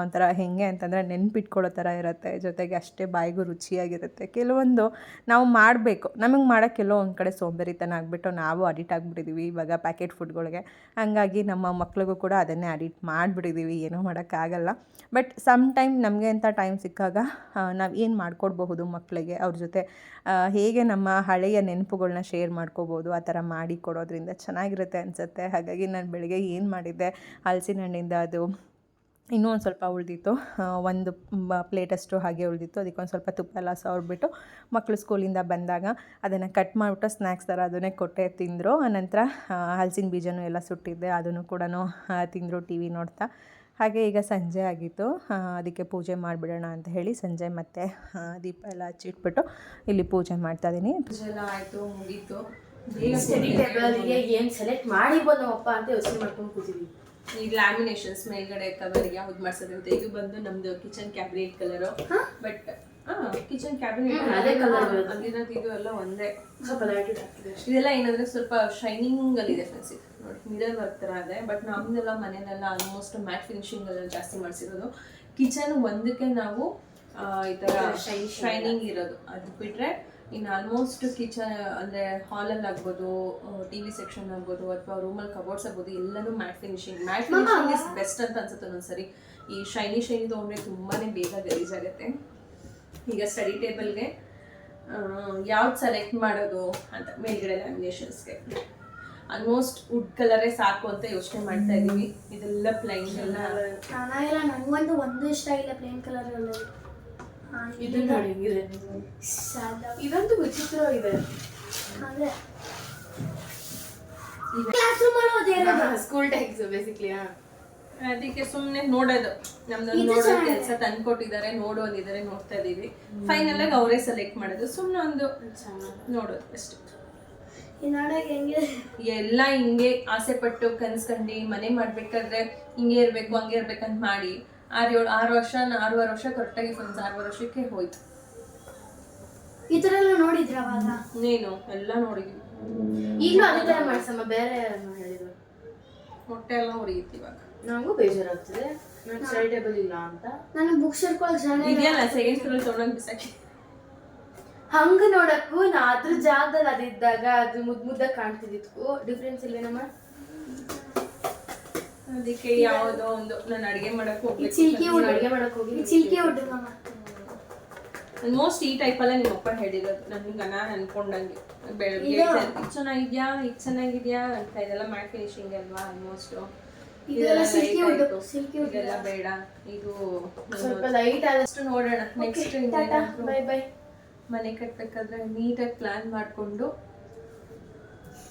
A: ಒಂಥರ ಹೆಂಗೆ ಅಂತಂದರೆ ನೆನ್ಪಿಟ್ಕೊಳ್ಳೋ ಥರ ಇರುತ್ತೆ. ಜೊತೆಗೆ ಅಷ್ಟೇ ಬಾಯಿಗೂ ರುಚಿಯಾಗಿರುತ್ತೆ. ಕೆಲವೊಂದು ನಾವು ಮಾಡಬೇಕು. ನಮಗೆ ಮಾಡೋಕ್ಕೆ ಕೆಲವೊಂದು ಕಡೆ ಸೋಂಬೇರಿತನ ಆಗಿಬಿಟ್ಟು ನಾವು ಅಡಿಟ್ ಆಗಿಬಿಟ್ಟಿದ್ದೀವಿ ಇವಾಗ ಪ್ಯಾಕೆಟ್ ಫುಡ್ಗಳಿಗೆ. ಹಾಗಾಗಿ ನಮ್ಮ ಮಕ್ಳಿಗೂ ಕೂಡ ಅದನ್ನೇ ಅಡಿಟ್ ಮಾಡಿಬಿಟ್ಟಿದ್ದೀವಿ ಏನೂ ಮಾಡೋಕ್ಕಾಗಲ್ಲ. ಬಟ್ ಸಮ್ ಟೈಮ್ ನಮಗೆ ಅಂತ ಟೈಮ್ ಸಿಕ್ಕಾಗ ನಾವು ಏನು ಮಾಡ್ಕೊಡ್ಬಹುದು ಮಕ್ಕಳಿಗೆ ಅವ್ರ ಜೊತೆ? ಹೇಗೆ ನಮ್ಮ ಹಳೆಯ ನೆನಪುಗಳನ್ನ ಶೇರ್ ಮಾಡ್ಕೋಬೋದು, ಆ ಥರ ಮಾಡಿ ಕೊಡೋದ್ರಿಂದ ಚೆನ್ನಾಗಿರುತ್ತೆ ಅನಿಸುತ್ತೆ. ಹಾಗಾಗಿ ನಾನು ಬೆಳಗ್ಗೆ ಏನು ಮಾಡಿದ್ದೆ? ಹಲಸಿನ ಹಣ್ಣಿಂದ ಅದು ಇನ್ನೂ ಒಂದು ಸ್ವಲ್ಪ ಉಳಿದಿತ್ತು. ಒಂದು ಪ್ಲೇಟಷ್ಟು ಹಾಗೆ ಉಳಿದಿತ್ತು. ಅದಕ್ಕೆ ಒಂದು ಸ್ವಲ್ಪ ತುಪ್ಪ ಎಲ್ಲ ಸವರ್ಬಿಟ್ಟು ಮಕ್ಕಳು ಸ್ಕೂಲಿಂದ ಬಂದಾಗ ಅದನ್ನು ಕಟ್ ಮಾಡಿಬಿಟ್ಟು ಸ್ನ್ಯಾಕ್ಸ್ ಥರ ಅದನ್ನೇ ಕೊಟ್ಟೆ ತಿಂದರು. ಆನಂತರ ಹಲಸಿನ ಬೀಜನೂ ಎಲ್ಲ ಸುಟ್ಟಿದ್ದೆ. ಅದನ್ನು ಕೂಡ ತಿಂದರು ಟಿ ವಿ ನೋಡ್ತಾ.
C: ಹಾಗೆ ಈಗ ಸಂಜೆ ಆಗಿತ್ತು. ಅದಕ್ಕೆ ಪೂಜೆ ಮಾಡಿಬಿಡೋಣ ಅಂತ ಹೇಳಿ ಸಂಜೆ ಮತ್ತೆ ದೀಪ ಎಲ್ಲ ಹಚ್ಚಿಟ್ಬಿಟ್ಟು ಇಲ್ಲಿ ಪೂಜೆ ಮಾಡ್ತಾ ಇದ್ದೀನಿ ಪೂಜೆ ಎಲ್ಲ ಆಯಿತು
D: ಏನ್ ಸೆಲೆಕ್ಟ್ ಮಾಡಿ ಅಂತ ಯೋಚನೆ ಮಾಡ್ಕೊಂಡು ಕೂತಿದ್ವಿ.
C: ಈ ಲ್ಯಾಮಿನೇಷನ್ಸ್ ಮೇಲ್ಗಡೆ ಕವರ್ ಯಾವ್ದು ಮಾಡ್ಸೋದು ಅಂತ. ಇದು ಬಂದು ನಮ್ದು kitchen cabinet colour but kitchen cabinet
D: ಅದೇ ಕಲರ್.
C: ಅಲ್ಲಿರೋದು ಇದು ಎಲ್ಲ ಒಂದೇ.
D: ಸ್ವಲ್ಪ ಲೈಟ್
C: ಇದೆಲ್ಲ ಏನಂದ್ರೆ ಸ್ವಲ್ಪ ಶೈನಿಂಗ್ ಅಲ್ಲಿ ಇದೆ ಫ್ರೆಂಡ್ಸ್ ನೋಡಿ ಮಿರರ್ ವರ್ಕ್ ತರ ಇದೆ. ಬಟ್ ನಮ್ದೆಲ್ಲ ಮನೆಯಲ್ಲೆಲ್ಲ ಆಲ್ಮೋಸ್ಟ್ ಮ್ಯಾಟ್ ಫಿನಿಶಿಂಗ್ ಎಲ್ಲ ಜಾಸ್ತಿ ಮಾಡಿಸಿರೋದು. ಕಿಚನ್ ಒಂದಕ್ಕೆ ನಾವು ಈ ತರ ಶೈನಿಂಗ್ ಇರೋದು. ಅದು ಬಿಟ್ರೆ ಇನ್ನು ಆಲ್ಮೋಸ್ಟ್ ಕಿಚನ್ ಅಂದ್ರೆ ಹಾಲಲ್ಲಿ ಆಗ್ಬೋದು ಟಿವಿ ಸೆಕ್ಷನ್ ಆಗ್ಬೋದು ಅಥವಾ ರೂಮಲ್ಲಿ ಕಬೋರ್ಡ್ಸ್ ಆಗ್ಬೋದು ಎಲ್ಲನೂ matte finishing. Matte finishing is best ಅಂತ ಅನ್ಸುತ್ತೆ ಒಂದ್ಸರಿ ಈ ಶೈನಿ ಶೈನಿ ತೊಗೊಂಡ್ರೆ ತುಂಬಾನೇ ಬೇಗ ಗಲೀಜ್ ಆಗುತ್ತೆ. ಈಗ ಸ್ಟಡಿ ಟೇಬಲ್ಗೆ ಯಾವ್ದು ಸೆಲೆಕ್ಟ್ ಮಾಡೋದು ಅಂತ ಮೇಲ್ಗಡೆ ಲ್ಯಾಮಿನೇಷನ್ಸ್ಗೆ ಆಲ್ಮೋಸ್ಟ್ ವುಡ್ ಕಲರೇ ಸಾಕು ಅಂತ ಯೋಚನೆ ಮಾಡ್ತಾ ಇದೀವಿ. ಇದೆಲ್ಲ ಪ್ಲೈನ್ ಎಲ್ಲ
B: ನನಗಂತೂ ಒಂದು ಇಷ್ಟ ಇಲ್ಲ ಪ್ಲೇನ್ ಕಲರ್ ಎಲ್ಲ
D: ಇದು ನೋಡಿ ಇದೆ. ಇದಂತೂ ವಿಚಿತ್ರವಾಗಿದೆ
B: ಕ್ಲಾಸ್
D: ಸ್ಕೂಲ್ ಬೇಸಿಕ್ಲಿ
C: ಅದಕ್ಕೆ ಸುಮ್ಮನೆ ನೋಡೋದು. ನಮ್ದೊಂದು ನೋಡೋ ಕೆಲಸ ತಂದ್ಕೊಟ್ಟಿದ್ದಾರೆ ನೋಡು ಅಂದಿದ್ದಾರೆ ನೋಡ್ತಾ ಇದೀವಿ. ಫೈನಲ್ ಆಗಿ ಅವರೇ ಸೆಲೆಕ್ಟ್ ಮಾಡೋದು. ಸುಮ್ಮನೆ ಒಂದು ನೋಡೋದು ಅಷ್ಟೇ. ಎಲ್ಲ ಹಿಂಗೆ ಆಸೆ ಪಟ್ಟು ಕನ್ಸ್ಕಂಡು ಮನೆ ಮಾಡ್ಬೇಕಾದ್ರೆ ಹಿಂಗೆ ಇರ್ಬೇಕು ಹಂಗೆ ಇರ್ಬೇಕಂತ ಮಾಡಿ ಆರು ಏಳು ಆರು ವರ್ಷ ಆರೂವರೆ ವರ್ಷ ಕರೆಕ್ಟಾಗಿ ಫ್ರೆಂಡ್ಸ್ ಆರೂವರೆ ವರ್ಷಕ್ಕೆ ಹೋಯ್ತು.
B: ಈ ತರ ಎಲ್ಲ ನೋಡಿದ್ರ ಅವಾಗ?
C: ನೀನು ಎಲ್ಲ ನೋಡಿದ್ವಿ
D: ಈಗಲೂ ಅದೇ ತರ ಮಾಡ್ಸಮ್ಮ ಬೇರೆ ಹೇಳಿದ್ರು
C: ಮೊಟ್ಟೆ ಎಲ್ಲ ಉರಿಯುತ್ತೆ ಇವಾಗ.
D: ನಂಗೂ ಬೇಜಾರಾಗ್ತಿದೆ. ನಾನು ಸ್ಟಡಿ ಟೇಬಲ್ ಇಲ್ಲ ಅಂತ.
B: ನಾನು ಬುಕ್ ಹಿಡ್ಕೊಳಕ್ ಜನ
C: ಇದೆಯಲ್ಲ ಸೆಕೆಂಡ್ ಫ್ಲೋರ್ ತೊಗೊಂಡೋಗಿ ಬಿಸಾಕಿ.
D: ಹಂಗ ನೋಡಕ್ಕೂ ನಾ ಅದ್ರ ಜಾಗದಲ್ಲಿ ಅದಿದ್ದಾಗ ಅದು ಮುದ್ ಮುದ್ದಾಗ ಕಾಣ್ತಿದ್ದಿತ್ತು. ಡಿಫ್ರೆನ್ಸ್ ಇಲ್ವೇನಮ್ಮ?
C: ಅದಕ್ಕೆ ಯಾವುದೋ ಒಂದು ನಾನು ಅಡಿಗೆ ಮಾಡಕ್ ಹೋಗ್ಬೇಕು
B: ಚಿಲ್ಕಿ
D: ಅಡಿಗೆ ಮಾಡಕ್ ಹೋಗಿ
B: ಚಿಲ್ಕಿ ಹುಡುಗ
C: ಮೋಸ್ಟ್ ಈ ಟೈಪ್ ಅಲ್ಲ ನಿಮ್ಮ ಅಪ್ಪ ಹೇಳಿರೋದು. ನನ್ಗೆ ನಾನು ಅನ್ಕೊಂಡಂಗೆ. ಬೆಳಗ್ಗೆ ಇದು ಚೆನ್ನಾಗಿದ್ಯಾ? ಇದು ಚೆನ್ನಾಗಿದ್ಯಾ? ಅಂತ ಇದೆಲ್ಲ ಮ್ಯಾಟ್ ಫಿನಿಶಿಂಗ್ ಅಲ್ವಾ ಆಲ್ಮೋಸ್ಟ್
B: ಇದೆಲ್ಲ ಸಿಲ್ಕಿ ಹುಡ್ಡು ಸಿಲ್ಕಿ ಹುಡ್ಡು
C: ಇದೆಲ್ಲ ಬೇಡ. ಇದು
D: ಸ್ವಲ್ಪ ಲೈಟ್ ಆದಷ್ಟು
C: ನೋಡೋಣ. ನೆಕ್ಸ್ಟ್
D: ಬೈ ಬೈ
C: ಮನೆ ಕಟ್ಟಬೇಕಾದ್ರೆ ನೀಟಾಗಿ ಪ್ಲಾನ್ ಮಾಡಿಕೊಂಡು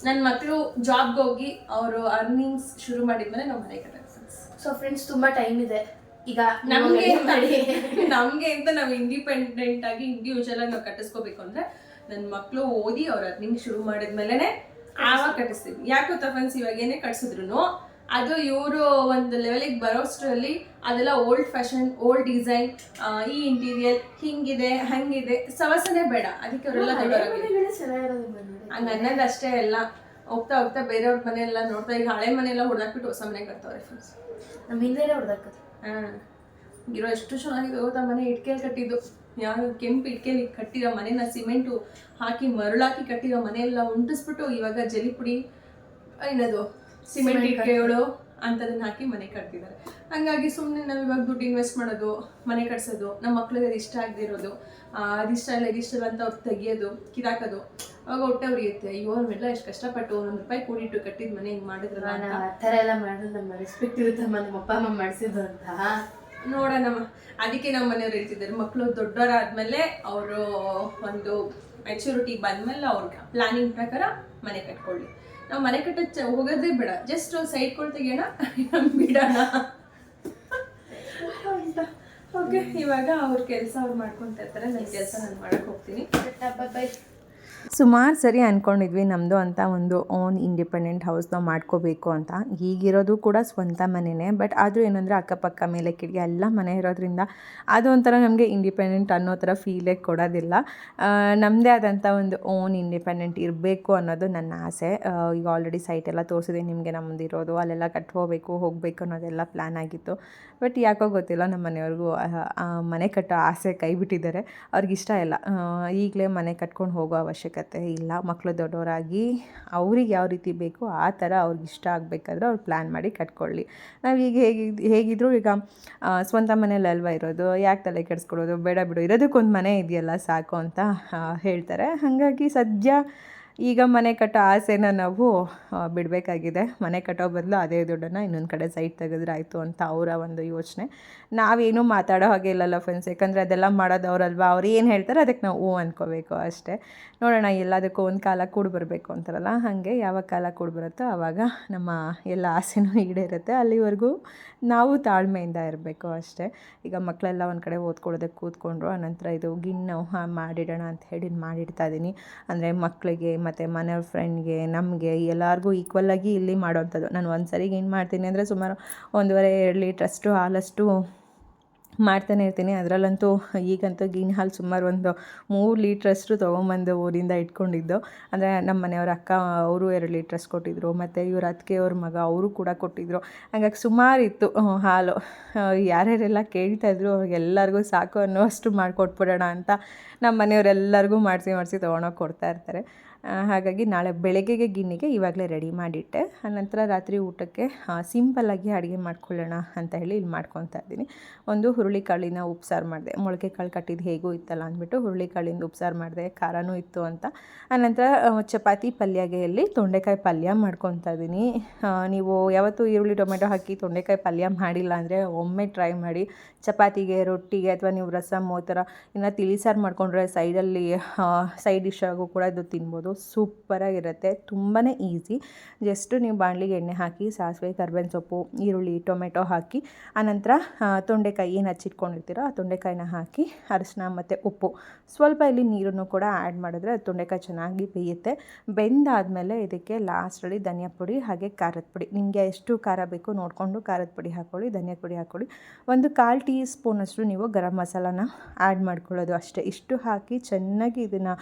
C: ನನ್ನ ಮಕ್ಕಳು ಜಾಬ್ಗೆ ಹೋಗಿ ಅವರು ಅರ್ನಿಂಗ್ಸ್ ಶುರು ಮಾಡಿದ್ಮೇಲೆ ನಾವು ಮನೆ ಕಟ್ಟೋದು
D: ಸೊ ಫ್ರೆಂಡ್ಸ್ ತುಂಬಾ ಟೈಮ್ ಇದೆ. ಈಗ
C: ನಮಗೆ
D: ನಮಗೆ
C: ಅಂತ ನಾವು ಇಂಡಿಪೆಂಡೆಂಟ್ ಆಗಿ ಇಂಡಿವಿಜುವಲ್ ಆಗಿ ನಾವು ಕಟ್ಟಿಸ್ಕೋಬೇಕು ಅಂದ್ರೆ ನನ್ನ ಮಕ್ಕಳು ಓದಿ ಅವ್ರ ಅರ್ನಿಂಗ್ ಶುರು ಮಾಡಿದ್ಮೇಲೆ ಆವಾಗ ಕಟ್ಟಿಸ್ತೀವಿ. ಯಾಕೆ ಗೊತ್ತಾ ಫ್ರೆಂಡ್ಸ್ ಇವಾಗ ಏನೇ ಕಟ್ಸಿದ್ರು ಅದು ಇವರು ಒಂದು ಲೆವೆಲಿಗೆ ಬರೋಷ್ಟರಲ್ಲಿ ಅದೆಲ್ಲ ಓಲ್ಡ್ ಫ್ಯಾಷನ್ ಓಲ್ಡ್ ಡಿಸೈನ್ ಈ ಇಂಟೀರಿಯರ್ ಹಿಂಗಿದೆ ಹಂಗಿದೆ. ಸವಸನೆ ಬೇಡ. ಅದಕ್ಕೆ ಅವರೆಲ್ಲ ಹಂಗ ಅನ್ನೋದು ಅಷ್ಟೇ ಎಲ್ಲ. ಹೋಗ್ತಾ ಹೋಗ್ತಾ ಬೇರೆಯವ್ರ ಮನೆ ಎಲ್ಲ ನೋಡ್ತಾ ಈಗ ಹಳೆ ಮನೆ ಎಲ್ಲ ಹೊಡೆದಾಕ್ಬಿಟ್ಟು ಹೊಸ ಮನೆ ಕಟ್ತಾವ್ರೆ ಫ್ರೆಂಡ್ಸ್
D: ನಮ್ಮ ಹಿಂದೆನೇ ಹೊಡೆದಾಕತ್ತೆ.
C: ಹಾಂ. ಇರೋ ಎಷ್ಟು ಚೆನ್ನಾಗಿದೆ ಗೊತ್ತಾ ಮನೆ ಇಟ್ಕೆಲ್ ಕಟ್ಟಿದ್ದು. ಯಾವ ಕೆಂಪು ಇಟ್ಕೆಲಿ ಕಟ್ಟಿರೋ ಮನೆನ ಸಿಮೆಂಟು ಹಾಕಿ ಮರಳಾಕಿ ಕಟ್ಟಿರೋ ಮನೆಯೆಲ್ಲ ಉಂಟಿಸ್ಬಿಟ್ಟು ಇವಾಗ ಜಲಿ ಪುಡಿ ಏನದು? ಸಿಮೆಂಟ್ ಇಟ್ಕೆಗಳು ಅಂತದನ್ನ ಹಾಕಿ ಮನೆ ಕಟ್ತಿದ್ದಾರೆ. ಹಂಗಾಗಿ ಸುಮ್ಮನೆ ನಾವು ಇವಾಗ ದುಡ್ಡು ಇನ್ವೆಸ್ಟ್ ಮಾಡೋದು ಮನೆ ಕಟ್ಸೋದು ನಮ್ಮ ಮಕ್ಳಿಗೆ ಅದು ಇಷ್ಟ ಆಗದಿರೋದು ಅದಿಷ್ಟ ಇಲ್ಲ ಇದಿಷ್ಟ ಇಲ್ಲ ಅಂತ ಅವ್ರು ತೆಗಿಯೋದು ಕಿರಾಕೋದು ಅವಾಗ ಹೊಟ್ಟೆ ಉರಿಯುತ್ತೆ. ಅಯ್ಯೋ ನಾವೆಲ್ಲ ಎಷ್ಟು ಕಷ್ಟಪಟ್ಟು ಒಂದೊಂದು ರೂಪಾಯಿ ಕೂಡಿಟ್ಟು ಕಟ್ಟಿದ ಮನೆ ಹಿಂಗೆ ಮಾಡಿದ್ರಲ್ಲ
D: ಆ ಥರ ಎಲ್ಲ ಮಾಡಿದ್ರೆ ನಮ್ಮ ರೆಸ್ಪೆಕ್ಟ್ ಇರುತ್ತೆ ನಮ್ಮ ಅಪ್ಪ ಅಮ್ಮ ಮಾಡಿಸಿದ್ದು ಅಂತ.
C: ನೋಡೋಣಮ್ಮ ಅದಕ್ಕೆ ನಮ್ಮ ಮನೆಯವ್ರು ಹೇಳ್ತಿದ್ದಾರೆ. ಮಕ್ಕಳು ದೊಡ್ಡವರಾದ್ಮೇಲೆ ಅವರು ಒಂದು ಮೆಚುರಿಟಿ ಬಂದ್ಮೇಲೆ ಅವ್ರಿಗೆ ಪ್ಲಾನಿಂಗ್ ಪ್ರಕಾರ ಮನೆ ಕಟ್ಕೊಳ್ಳಿ. ನಾವು ಮನೆ ಕಟ್ಟ ಹೋಗೋದೇ ಬೇಡ. ಜಸ್ಟ್ ಸೈಡ್ ಕೊಳ್ ಬಿಡೋಣ. ಓಕೆ ಇವಾಗ ಅವ್ರ ಕೆಲಸ ಅವ್ರು ಮಾಡ್ಕೊಂತ ಇರ್ತಾರೆ. ನನ್ನ ಕೆಲಸ ನಾನು ಮಾಡಕ್ ಹೋಗ್ತೀನಿ. ಸುಮಾರು ಸರಿ ಅಂದ್ಕೊಂಡಿದ್ವಿ ನಮ್ಮದು ಅಂತ ಒಂದು ಓನ್ ಇಂಡಿಪೆಂಡೆಂಟ್ ಹೌಸ್ನ ಮಾಡ್ಕೋಬೇಕು ಅಂತ. ಈಗಿರೋದು ಕೂಡ ಸ್ವಂತ ಮನೆಯೇ ಬಟ್ ಆದರೂ ಏನಂದರೆ ಅಕ್ಕಪಕ್ಕ ಮೇಲೆ ಕಿಡಿಗೆ ಎಲ್ಲ ಮನೆ ಇರೋದ್ರಿಂದ ಅದು ಒಂಥರ ನಮಗೆ ಇಂಡಿಪೆಂಡೆಂಟ್ ಅನ್ನೋ ಥರ ಫೀಲೇ ಕೊಡೋದಿಲ್ಲ. ನಮ್ಮದೇ ಆದಂಥ ಒಂದು ಓನ್ ಇಂಡಿಪೆಂಡೆಂಟ್ ಇರಬೇಕು ಅನ್ನೋದು ನನ್ನ ಆಸೆ. ಈಗ ಆಲ್ರೆಡಿ ಸೈಟ್ ಎಲ್ಲ ತೋರಿಸಿದೆ, ನಿಮಗೆ ನಮ್ಮದು ಇರೋದು, ಅಲ್ಲೆಲ್ಲ ಕಟ್ಕೋಬೇಕು ಹೋಗಬೇಕು ಅನ್ನೋದೆಲ್ಲ ಪ್ಲ್ಯಾನ್ ಆಗಿತ್ತು. ಬಟ್ ಯಾಕೋ ಗೊತ್ತಿಲ್ಲ ನಮ್ಮ ಮನೆಯವ್ರಿಗೂ ಮನೆ ಕಟ್ಟೋ ಆಸೆ ಕೈ ಬಿಟ್ಟಿದ್ದಾರೆ. ಅವ್ರಿಗಿಷ್ಟ ಇಲ್ಲ. ಈಗಲೇ ಮನೆ ಕಟ್ಕೊಂಡು ಹೋಗೋ ಅವಶ್ಯಕತೆ ಇಲ್ಲ. ಮಕ್ಕಳು ದೊಡ್ಡವರಾಗಿ ಅವ್ರಿಗೆ ಯಾವ ರೀತಿ ಬೇಕು ಆ ಥರ ಅವ್ರಿಗೆ ಇಷ್ಟ ಆಗಬೇಕಾದ್ರೆ ಅವ್ರು ಪ್ಲ್ಯಾನ್ ಮಾಡಿ ಕಟ್ಕೊಳ್ಳಿ. ನಾವು ಈಗ ಹೇಗೆ, ಹೇಗಿದ್ರು ಈಗ ಸ್ವಂತ ಮನೇಲಿ ಇರೋದು, ಯಾಕೆ ತಲೆ ಕೆಡಿಸ್ಕೊಳ್ಳೋದು, ಬೇಡ ಬಿಡು, ಇರೋದಕ್ಕೊಂದು ಮನೆ ಇದೆಯಲ್ಲ ಸಾಕು ಅಂತ ಹೇಳ್ತಾರೆ. ಹಾಗಾಗಿ ಸದ್ಯ
A: ಈಗ ಮನೆ ಕಟ್ಟೋ ಆಸೆನ ನಾವು ಬಿಡಬೇಕಾಗಿದೆ. ಮನೆ ಕಟ್ಟೋ ಬದಲು ಅದೇ ದುಡ್ಡನ್ನು ಇನ್ನೊಂದು ಕಡೆ ಸೈಟ್ ತೆಗೆದ್ರೆ ಆಯಿತು ಅಂತ ಅವರ ಒಂದು ಯೋಚನೆ. ನಾವೇನು ಮಾತಾಡೋ ಹಾಗೆ ಇಲ್ಲಲ್ಲ ಫ್ರೆಂಡ್ಸ್ ಯಾಕಂದರೆ ಅದೆಲ್ಲ ಮಾಡೋದು ಅವರಲ್ವಾ? ಅವ್ರು ಏನು ಹೇಳ್ತಾರೆ ಅದಕ್ಕೆ ನಾವು ಹ್ಞೂ ಅಂದ್ಕೋಬೇಕು ಅಷ್ಟೇ. ನೋಡೋಣ, ಎಲ್ಲದಕ್ಕೂ ಒಂದು ಕಾಲ ಕೂಡ ಬರಬೇಕು ಅಂತಾರಲ್ಲ? ಹಾಗೆ ಯಾವ ಕಾಲ ಕೂಡ ಬರುತ್ತೋ ಆವಾಗ ನಮ್ಮ ಎಲ್ಲ ಆಸೆನೂ ಈಡೇರುತ್ತೆ. ಅಲ್ಲಿವರೆಗೂ ನಾವು ತಾಳ್ಮೆಯಿಂದ ಇರಬೇಕು ಅಷ್ಟೇ. ಈಗ ಮಕ್ಕಳೆಲ್ಲ ಒಂದು ಕಡೆ ಓದ್ಕೊಳ್ಳೋದಕ್ಕೆ ಕೂತ್ಕೊಂಡ್ರು ಆನಂತರ ಇದು ಹಾಂ, ಮಾಡಿಡೋಣ ಅಂತ ಹೇಳಿ ಮಾಡಿಡ್ತಾ ಇದ್ದೀನಿ ಅಂದರೆ ಮಕ್ಕಳಿಗೆ ಮತ್ತು ಮನೆಯವ್ರ ಫ್ರೆಂಡ್ಗೆ ನಮಗೆ ಎಲ್ಲರಿಗೂ ಈಕ್ವಲಾಗಿ ಇಲ್ಲಿ ಮಾಡೋವಂಥದ್ದು ನಾನು ಒಂದು ಸರಿಗೆ ಏನು ಮಾಡ್ತೀನಿ ಅಂದರೆ ಸುಮಾರು ಒಂದೂವರೆ ಎರಡು ಲೀಟ್ರಷ್ಟು ಹಾಲಷ್ಟು ಮಾಡ್ತಾನೆ ಇರ್ತೀನಿ. ಅದರಲ್ಲಂತೂ ಈಗಂತೂ ಗೀನ್ ಹಾಲು ಸುಮಾರು ಒಂದು ಮೂರು ಲೀಟ್ರಷ್ಟು ತೊಗೊಂಬಂದು ಊರಿಂದ ಇಟ್ಕೊಂಡಿದ್ದು. ಅಂದರೆ ನಮ್ಮ ಮನೆಯವ್ರ ಅಕ್ಕ ಅವರು ಎರಡು ಲೀಟ್ರಷ್ಟು ಕೊಟ್ಟಿದ್ದರು ಮತ್ತು ಇವ್ರ ಅತ್ತಿಗೆ ಅವ್ರ ಮಗ ಅವರು ಕೂಡ ಕೊಟ್ಟಿದ್ದರು ಹಂಗಾಗಿ ಸುಮಾರು ಇತ್ತು ಹಾಲು. ಯಾರ್ಯಾರೆಲ್ಲ ಕೇಳ್ತಾಯಿದ್ರು ಅವ್ರಿಗೆಲ್ಲರಿಗೂ ಸಾಕು ಅನ್ನೋಷ್ಟು ಮಾಡಿಕೊಟ್ಬಿಡೋಣ ಅಂತ ನಮ್ಮ ಮನೆಯವರೆಲ್ಲರಿಗೂ ಮಾಡಿಸಿ ಮಾಡಿಸಿ ತೊಗೊಂಡೋಗಿ ಕೊಡ್ತಾ ಇರ್ತಾರೆ. ಆ, ಹಾಗಾಗಿ ನಾಳೆ ಬೆಳಗ್ಗೆಗೆ ಗಿನ್ನಿಗೆ ಇವಾಗಲೇ ರೆಡಿ ಮಾಡಿಟ್ಟೆ. ಆನಂತರ ರಾತ್ರಿ ಊಟಕ್ಕೆ ಸಿಂಪಲ್ಲಾಗಿ ಅಡುಗೆ ಮಾಡ್ಕೊಳ್ಳೋಣ ಅಂತ ಹೇಳಿ ಇಲ್ಲಿ ಮಾಡ್ಕೊತಾ ಇದ್ದೀನಿ. ಒಂದು ಹುರುಳಿಕಾಳಿನ ಉಪ್ಸಾರು ಮಾಡಿದೆ. ಮೊಳಕೆ ಕಾಳು ಕಟ್ಟಿದ್ದು ಹೇಗೂ ಇತ್ತಲ್ಲ ಅಂದ್ಬಿಟ್ಟು ಹುರುಳಿಕಾಳಿಂದ ಉಪ್ಸಾರು ಮಾಡಿದೆ. ಖಾರನೂ ಇತ್ತು ಅಂತ. ಆನಂತರ ಚಪಾತಿ ಪಲ್ಯಗೆಯಲ್ಲಿ ತೊಂಡೆಕಾಯಿ ಪಲ್ಯ ಮಾಡ್ಕೊತಾ ಇದ್ದೀನಿ. ನೀವು ಯಾವತ್ತೂ ಈರುಳ್ಳಿ, ಟೊಮೆಟೊ ಹಾಕಿ ತೊಂಡೆಕಾಯಿ ಪಲ್ಯ ಮಾಡಿಲ್ಲ ಅಂದರೆ ಒಮ್ಮೆ ಟ್ರೈ ಮಾಡಿ. ಚಪಾತಿಗೆ, ರೊಟ್ಟಿಗೆ ಅಥವಾ ನೀವು ರಸಮ್ ಆ ಥರ ಇನ್ನು ತಿಳಿಸಾರು ಮಾಡಿಕೊಂಡ್ರೆ ಸೈಡಲ್ಲಿ ಸೈಡ್ ಡಿಶ್ ಆಗೂ ಕೂಡ ಇದು ತಿನ್ಬೋದು. ಸೂಪರಾಗಿರುತ್ತೆ. ತುಂಬಾ ಈಸಿ. ಜಸ್ಟ್ ನೀವು ಬಾಣಲಿಗೆ ಎಣ್ಣೆ ಹಾಕಿ, ಸಾಸಿವೆ, ಕರ್ಬೇವಿನ ಸೊಪ್ಪು, ಈರುಳ್ಳಿ, ಟೊಮೆಟೊ ಹಾಕಿ, ಆನಂತರ ತೊಂಡೆಕಾಯಿ ಏನು ಹಚ್ಚಿಟ್ಕೊಂಡಿರ್ತೀರೋ ಆ ತೊಂಡೆಕಾಯಿನ ಹಾಕಿ ಅರಿಶಿನ ಮತ್ತು ಉಪ್ಪು. ಸ್ವಲ್ಪ ಇಲ್ಲಿ ನೀರನ್ನು ಕೂಡ ಆ್ಯಡ್ ಮಾಡಿದ್ರೆ ಅದು ತೊಂಡೆಕಾಯಿ ಚೆನ್ನಾಗಿ ಬೇಯುತ್ತೆ. ಬೆಂದಾದಮೇಲೆ ಇದಕ್ಕೆ ಲಾಸ್ಟಲ್ಲಿ ಧನಿಯಾ ಪುಡಿ ಹಾಗೆ ಖಾರದ ಪುಡಿ. ನಿಮಗೆ ಎಷ್ಟು ಖಾರ ಬೇಕು ನೋಡಿಕೊಂಡು ಖಾರದ ಪುಡಿ ಹಾಕ್ಕೊಳ್ಳಿ ಧನಿಯಾ ಪುಡಿ ಹಾಕ್ಕೊಳ್ಳಿ ಒಂದು ಕಾಲು ಟೀ ಸ್ಪೂನಷ್ಟು ನೀವು ಗರಂ ಮಸಾಲಾನ ಆ್ಯಡ್ ಮಾಡ್ಕೊಳ್ಳೋದು ಅಷ್ಟೇ. ಇಷ್ಟು ಹಾಕಿ ಚೆನ್ನಾಗಿ ಇದನ್ನು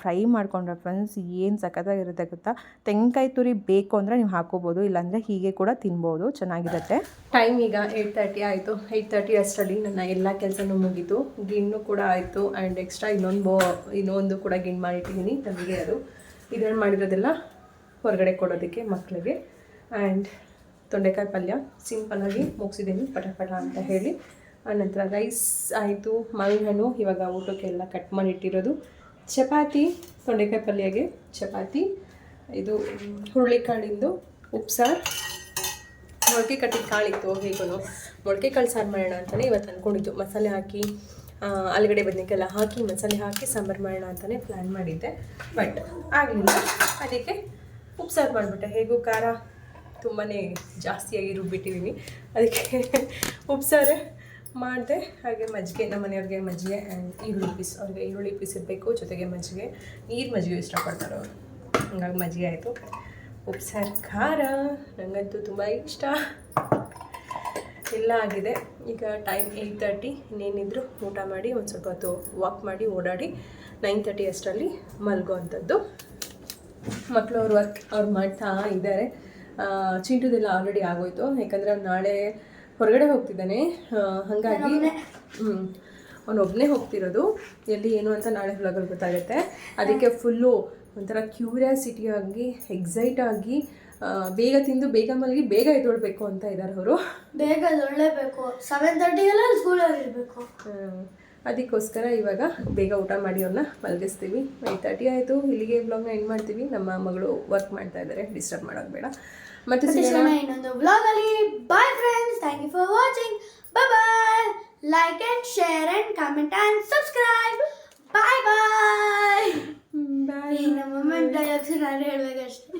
A: ಫ್ರೈ ಮಾಡ್ಕೊಂಡ್ರೆ ಫ್ರೆಂಡ್ಸ್ ಏನು ಸಖತ್ತಾಗಿರುತ್ತೆ ಗೊತ್ತಾ? ತೆಂಗಿನಕಾಯಿ ತುರಿ ಬೇಕು ಅಂದರೆ ನೀವು ಹಾಕೋಬೋದು, ಇಲ್ಲಾಂದರೆ ಹೀಗೆ ಕೂಡ ತಿನ್ಬೋದು. ಚೆನ್ನಾಗಿರುತ್ತೆ. ಟೈಮ್ ಈಗ ಏಯ್ಟ್ ತರ್ಟಿ ಆಯಿತು. ಏಯ್ಟ್ ತರ್ಟಿ ಅಷ್ಟರಲ್ಲಿ ನನ್ನ ಎಲ್ಲ ಕೆಲಸನೂ ಮುಗೀತು. ಗಿಣ್ಣು ಕೂಡ ಆಯಿತು. ಆ್ಯಂಡ್ ಎಕ್ಸ್ಟ್ರಾ ಇನ್ನೊಂದು ಬೋ, ಇನ್ನೊಂದು ಕೂಡ ಗಿಣ್ಣು ಮಾಡಿಟ್ಟಿದ್ದೀನಿ ನಮಗೆ ಅದು. ಇದನ್ನು ಮಾಡಿರೋದೆಲ್ಲ ಹೊರಗಡೆ ಕೊಡೋದಕ್ಕೆ ಮಕ್ಕಳಿಗೆ ಆ್ಯಂಡ್ ತೊಂಡೆಕಾಯಿ ಪಲ್ಯ ಸಿಂಪಲಾಗಿ ಮುಗಿಸಿದ್ದೀನಿ ಪಟಪಟ ಪಟ ಅಂತ ಹೇಳಿ. ಆನಂತರ ರೈಸ್ ಆಯಿತು ಮಾವಿನ ಹಣ್ಣು ಇವಾಗ ಊಟಕ್ಕೆಲ್ಲ ಕಟ್ ಮಾಡಿಟ್ಟಿರೋದು. ಚಪಾತಿ ತೊಂಡೆಕಾಯಿ ಪಲ್ಯಗೆ ಚಪಾತಿ, ಇದು ಹುರುಳಿಕಾಳಿಂದು ಉಪ್ಸಾರು. ಮೊಳಕೆ ಕಟ್ಟಿದ ಕಾಳಿತ್ತು ಹೇಗೂ ಮೊಳಕೆ ಕಾಳು ಸಾರು ಮಾಡೋಣ ಅಂತಲೇ ಇವತ್ತು ಅಂದ್ಕೊಂಡಿದ್ದು ಮಸಾಲೆ ಹಾಕಿ ಆಲೂಗಡ್ಡೆ ಬದನೆಕಾಯಿ ಎಲ್ಲ ಹಾಕಿ, ಮಸಾಲೆ ಹಾಕಿ, ಸಾಂಬಾರು ಮಾಡೋಣ ಅಂತಲೇ ಪ್ಲ್ಯಾನ್ ಮಾಡಿದ್ದೆ. ಬಟ್ ಆಗಲಿಲ್ಲ. ಅದಕ್ಕೆ ಉಪ್ಸಾರು ಮಾಡಿಬಿಟ್ಟೆ. ಹೇಗೂ ಖಾರ ತುಂಬಾ ಜಾಸ್ತಿಯಾಗಿ ರುಬ್ಬಿಟ್ಟಿದ್ದೀನಿ ಅದಕ್ಕೆ ಉಪ್ಸಾರೇ ಮಾಡಿದೆ ಹಾಗೆ ಮಜ್ಜಿಗೆ, ನಮ್ಮ ಮನೆಯವ್ರಿಗೆ ಮಜ್ಜಿಗೆ ಆ್ಯಂಡ್ ಈರುಳ್ಳಿ ಪೀಸ್, ಅವ್ರಿಗೆ ಈರುಳ್ಳಿ ಪೀಸ್ ಇರಬೇಕು, ಜೊತೆಗೆ ಮಜ್ಜಿಗೆ, ನೀರು ಮಜ್ಜಿಗೆ ಇಷ್ಟಪಡ್ತಾರೆ ಅವರು. ಹಂಗಾಗಿ ಮಜ್ಜಿಗೆ ಆಯಿತು. ಉಪ್ಸಾರು, ಖಾರ ನನಗಂತೂ ತುಂಬ ಇಷ್ಟ. ಎಲ್ಲ ಆಗಿದೆ. ಈಗ ಟೈಮ್ ಏಯ್ಟ್ ತರ್ಟಿ ಇನ್ನೇನಿದ್ರು ಊಟ ಮಾಡಿ, ಒಂದು ಸ್ವಲ್ಪ ಹೊತ್ತು ವಾಕ್ ಮಾಡಿ, ಓಡಾಡಿ ನೈನ್ ತರ್ಟಿ ಅಷ್ಟರಲ್ಲಿ ಮಲ್ಗೋವಂಥದ್ದು. ಮಕ್ಕಳು ಅವ್ರ ವರ್ಕ್ ಅವ್ರು ಮಾಡ್ತಾ ಇದ್ದಾರೆ. ಚಿಂಟುದೆಲ್ಲ ಆಲ್ರೆಡಿ ಆಗೋಯ್ತು. ಯಾಕಂದರೆ ನಾಳೆ ಹೊರಗಡೆ ಹೋಗ್ತಿದ್ದಾನೆ. ಹಾಗಾಗಿ ಅವನು ಅವನೊಬ್ಬನೇ ಹೋಗ್ತಿರೋದು. ಎಲ್ಲಿ ಏನು ಅಂತ ನಾಳೆ ಹೊಲಗಳು ಗೊತ್ತಾಗುತ್ತೆ. ಅದಕ್ಕೆ ಫುಲ್ಲು ಒಂಥರ ಕ್ಯೂರಿಯಾಸಿಟಿ ಆಗಿ ಎಕ್ಸೈಟ್ ಆಗಿ ಬೇಗ ತಿಂದು ಬೇಗ ಮಲಗಿ ಬೇಗ ಎದ್ದೊಳ್ಬೇಕು ಅಂತ ಇದ್ದಾರೆ ಅವರು.
B: ಬೇಗ ಒಳ್ಳೇಬೇಕು ಸೆವೆನ್ ತರ್ಟಿಗೆಲ್ಲ ಸ್ಕೂಲಲ್ಲಿ ಇರಬೇಕು.
A: ಅದಕ್ಕೋಸ್ಕರ ಇವಾಗ ಬೇಗ ಊಟ ಮಾಡಿ ಅವ್ರನ್ನ ಮಲಗಿಸ್ತೀವಿ. ಏಯ್ಟ್ ತರ್ಟಿ ಆಯಿತು. ಇಲ್ಲಿಗೆ ಬ್ಲಾಗ್ನ ಎಂಡ್ ಮಾಡ್ತೀವಿ. ನಮ್ಮ ಮಗಳು ವರ್ಕ್ ಮಾಡ್ತಾ ಇದ್ದಾರೆ ಡಿಸ್ಟರ್ಬ್ ಮಾಡೋದು ಬೇಡ. ಮತ್ತೆ
B: ಮತ್ತೆ
A: ಸಿಗೋಣ
B: ಸಿಗೋಣ ಇನ್ನೊಂದು ವ್ಲಾಗ್ ಅಲ್ಲಿ bye friends thank you for watching bye bye like and share and comment and subscribe bye bye
A: bye
B: ನಮ್ಮ ಮೊಮೆಂಟ್ ಡೈಲಾಗ್ಸ್ ನಾನು ಹೇಳ್ಬೇಕಷ್ಟೇ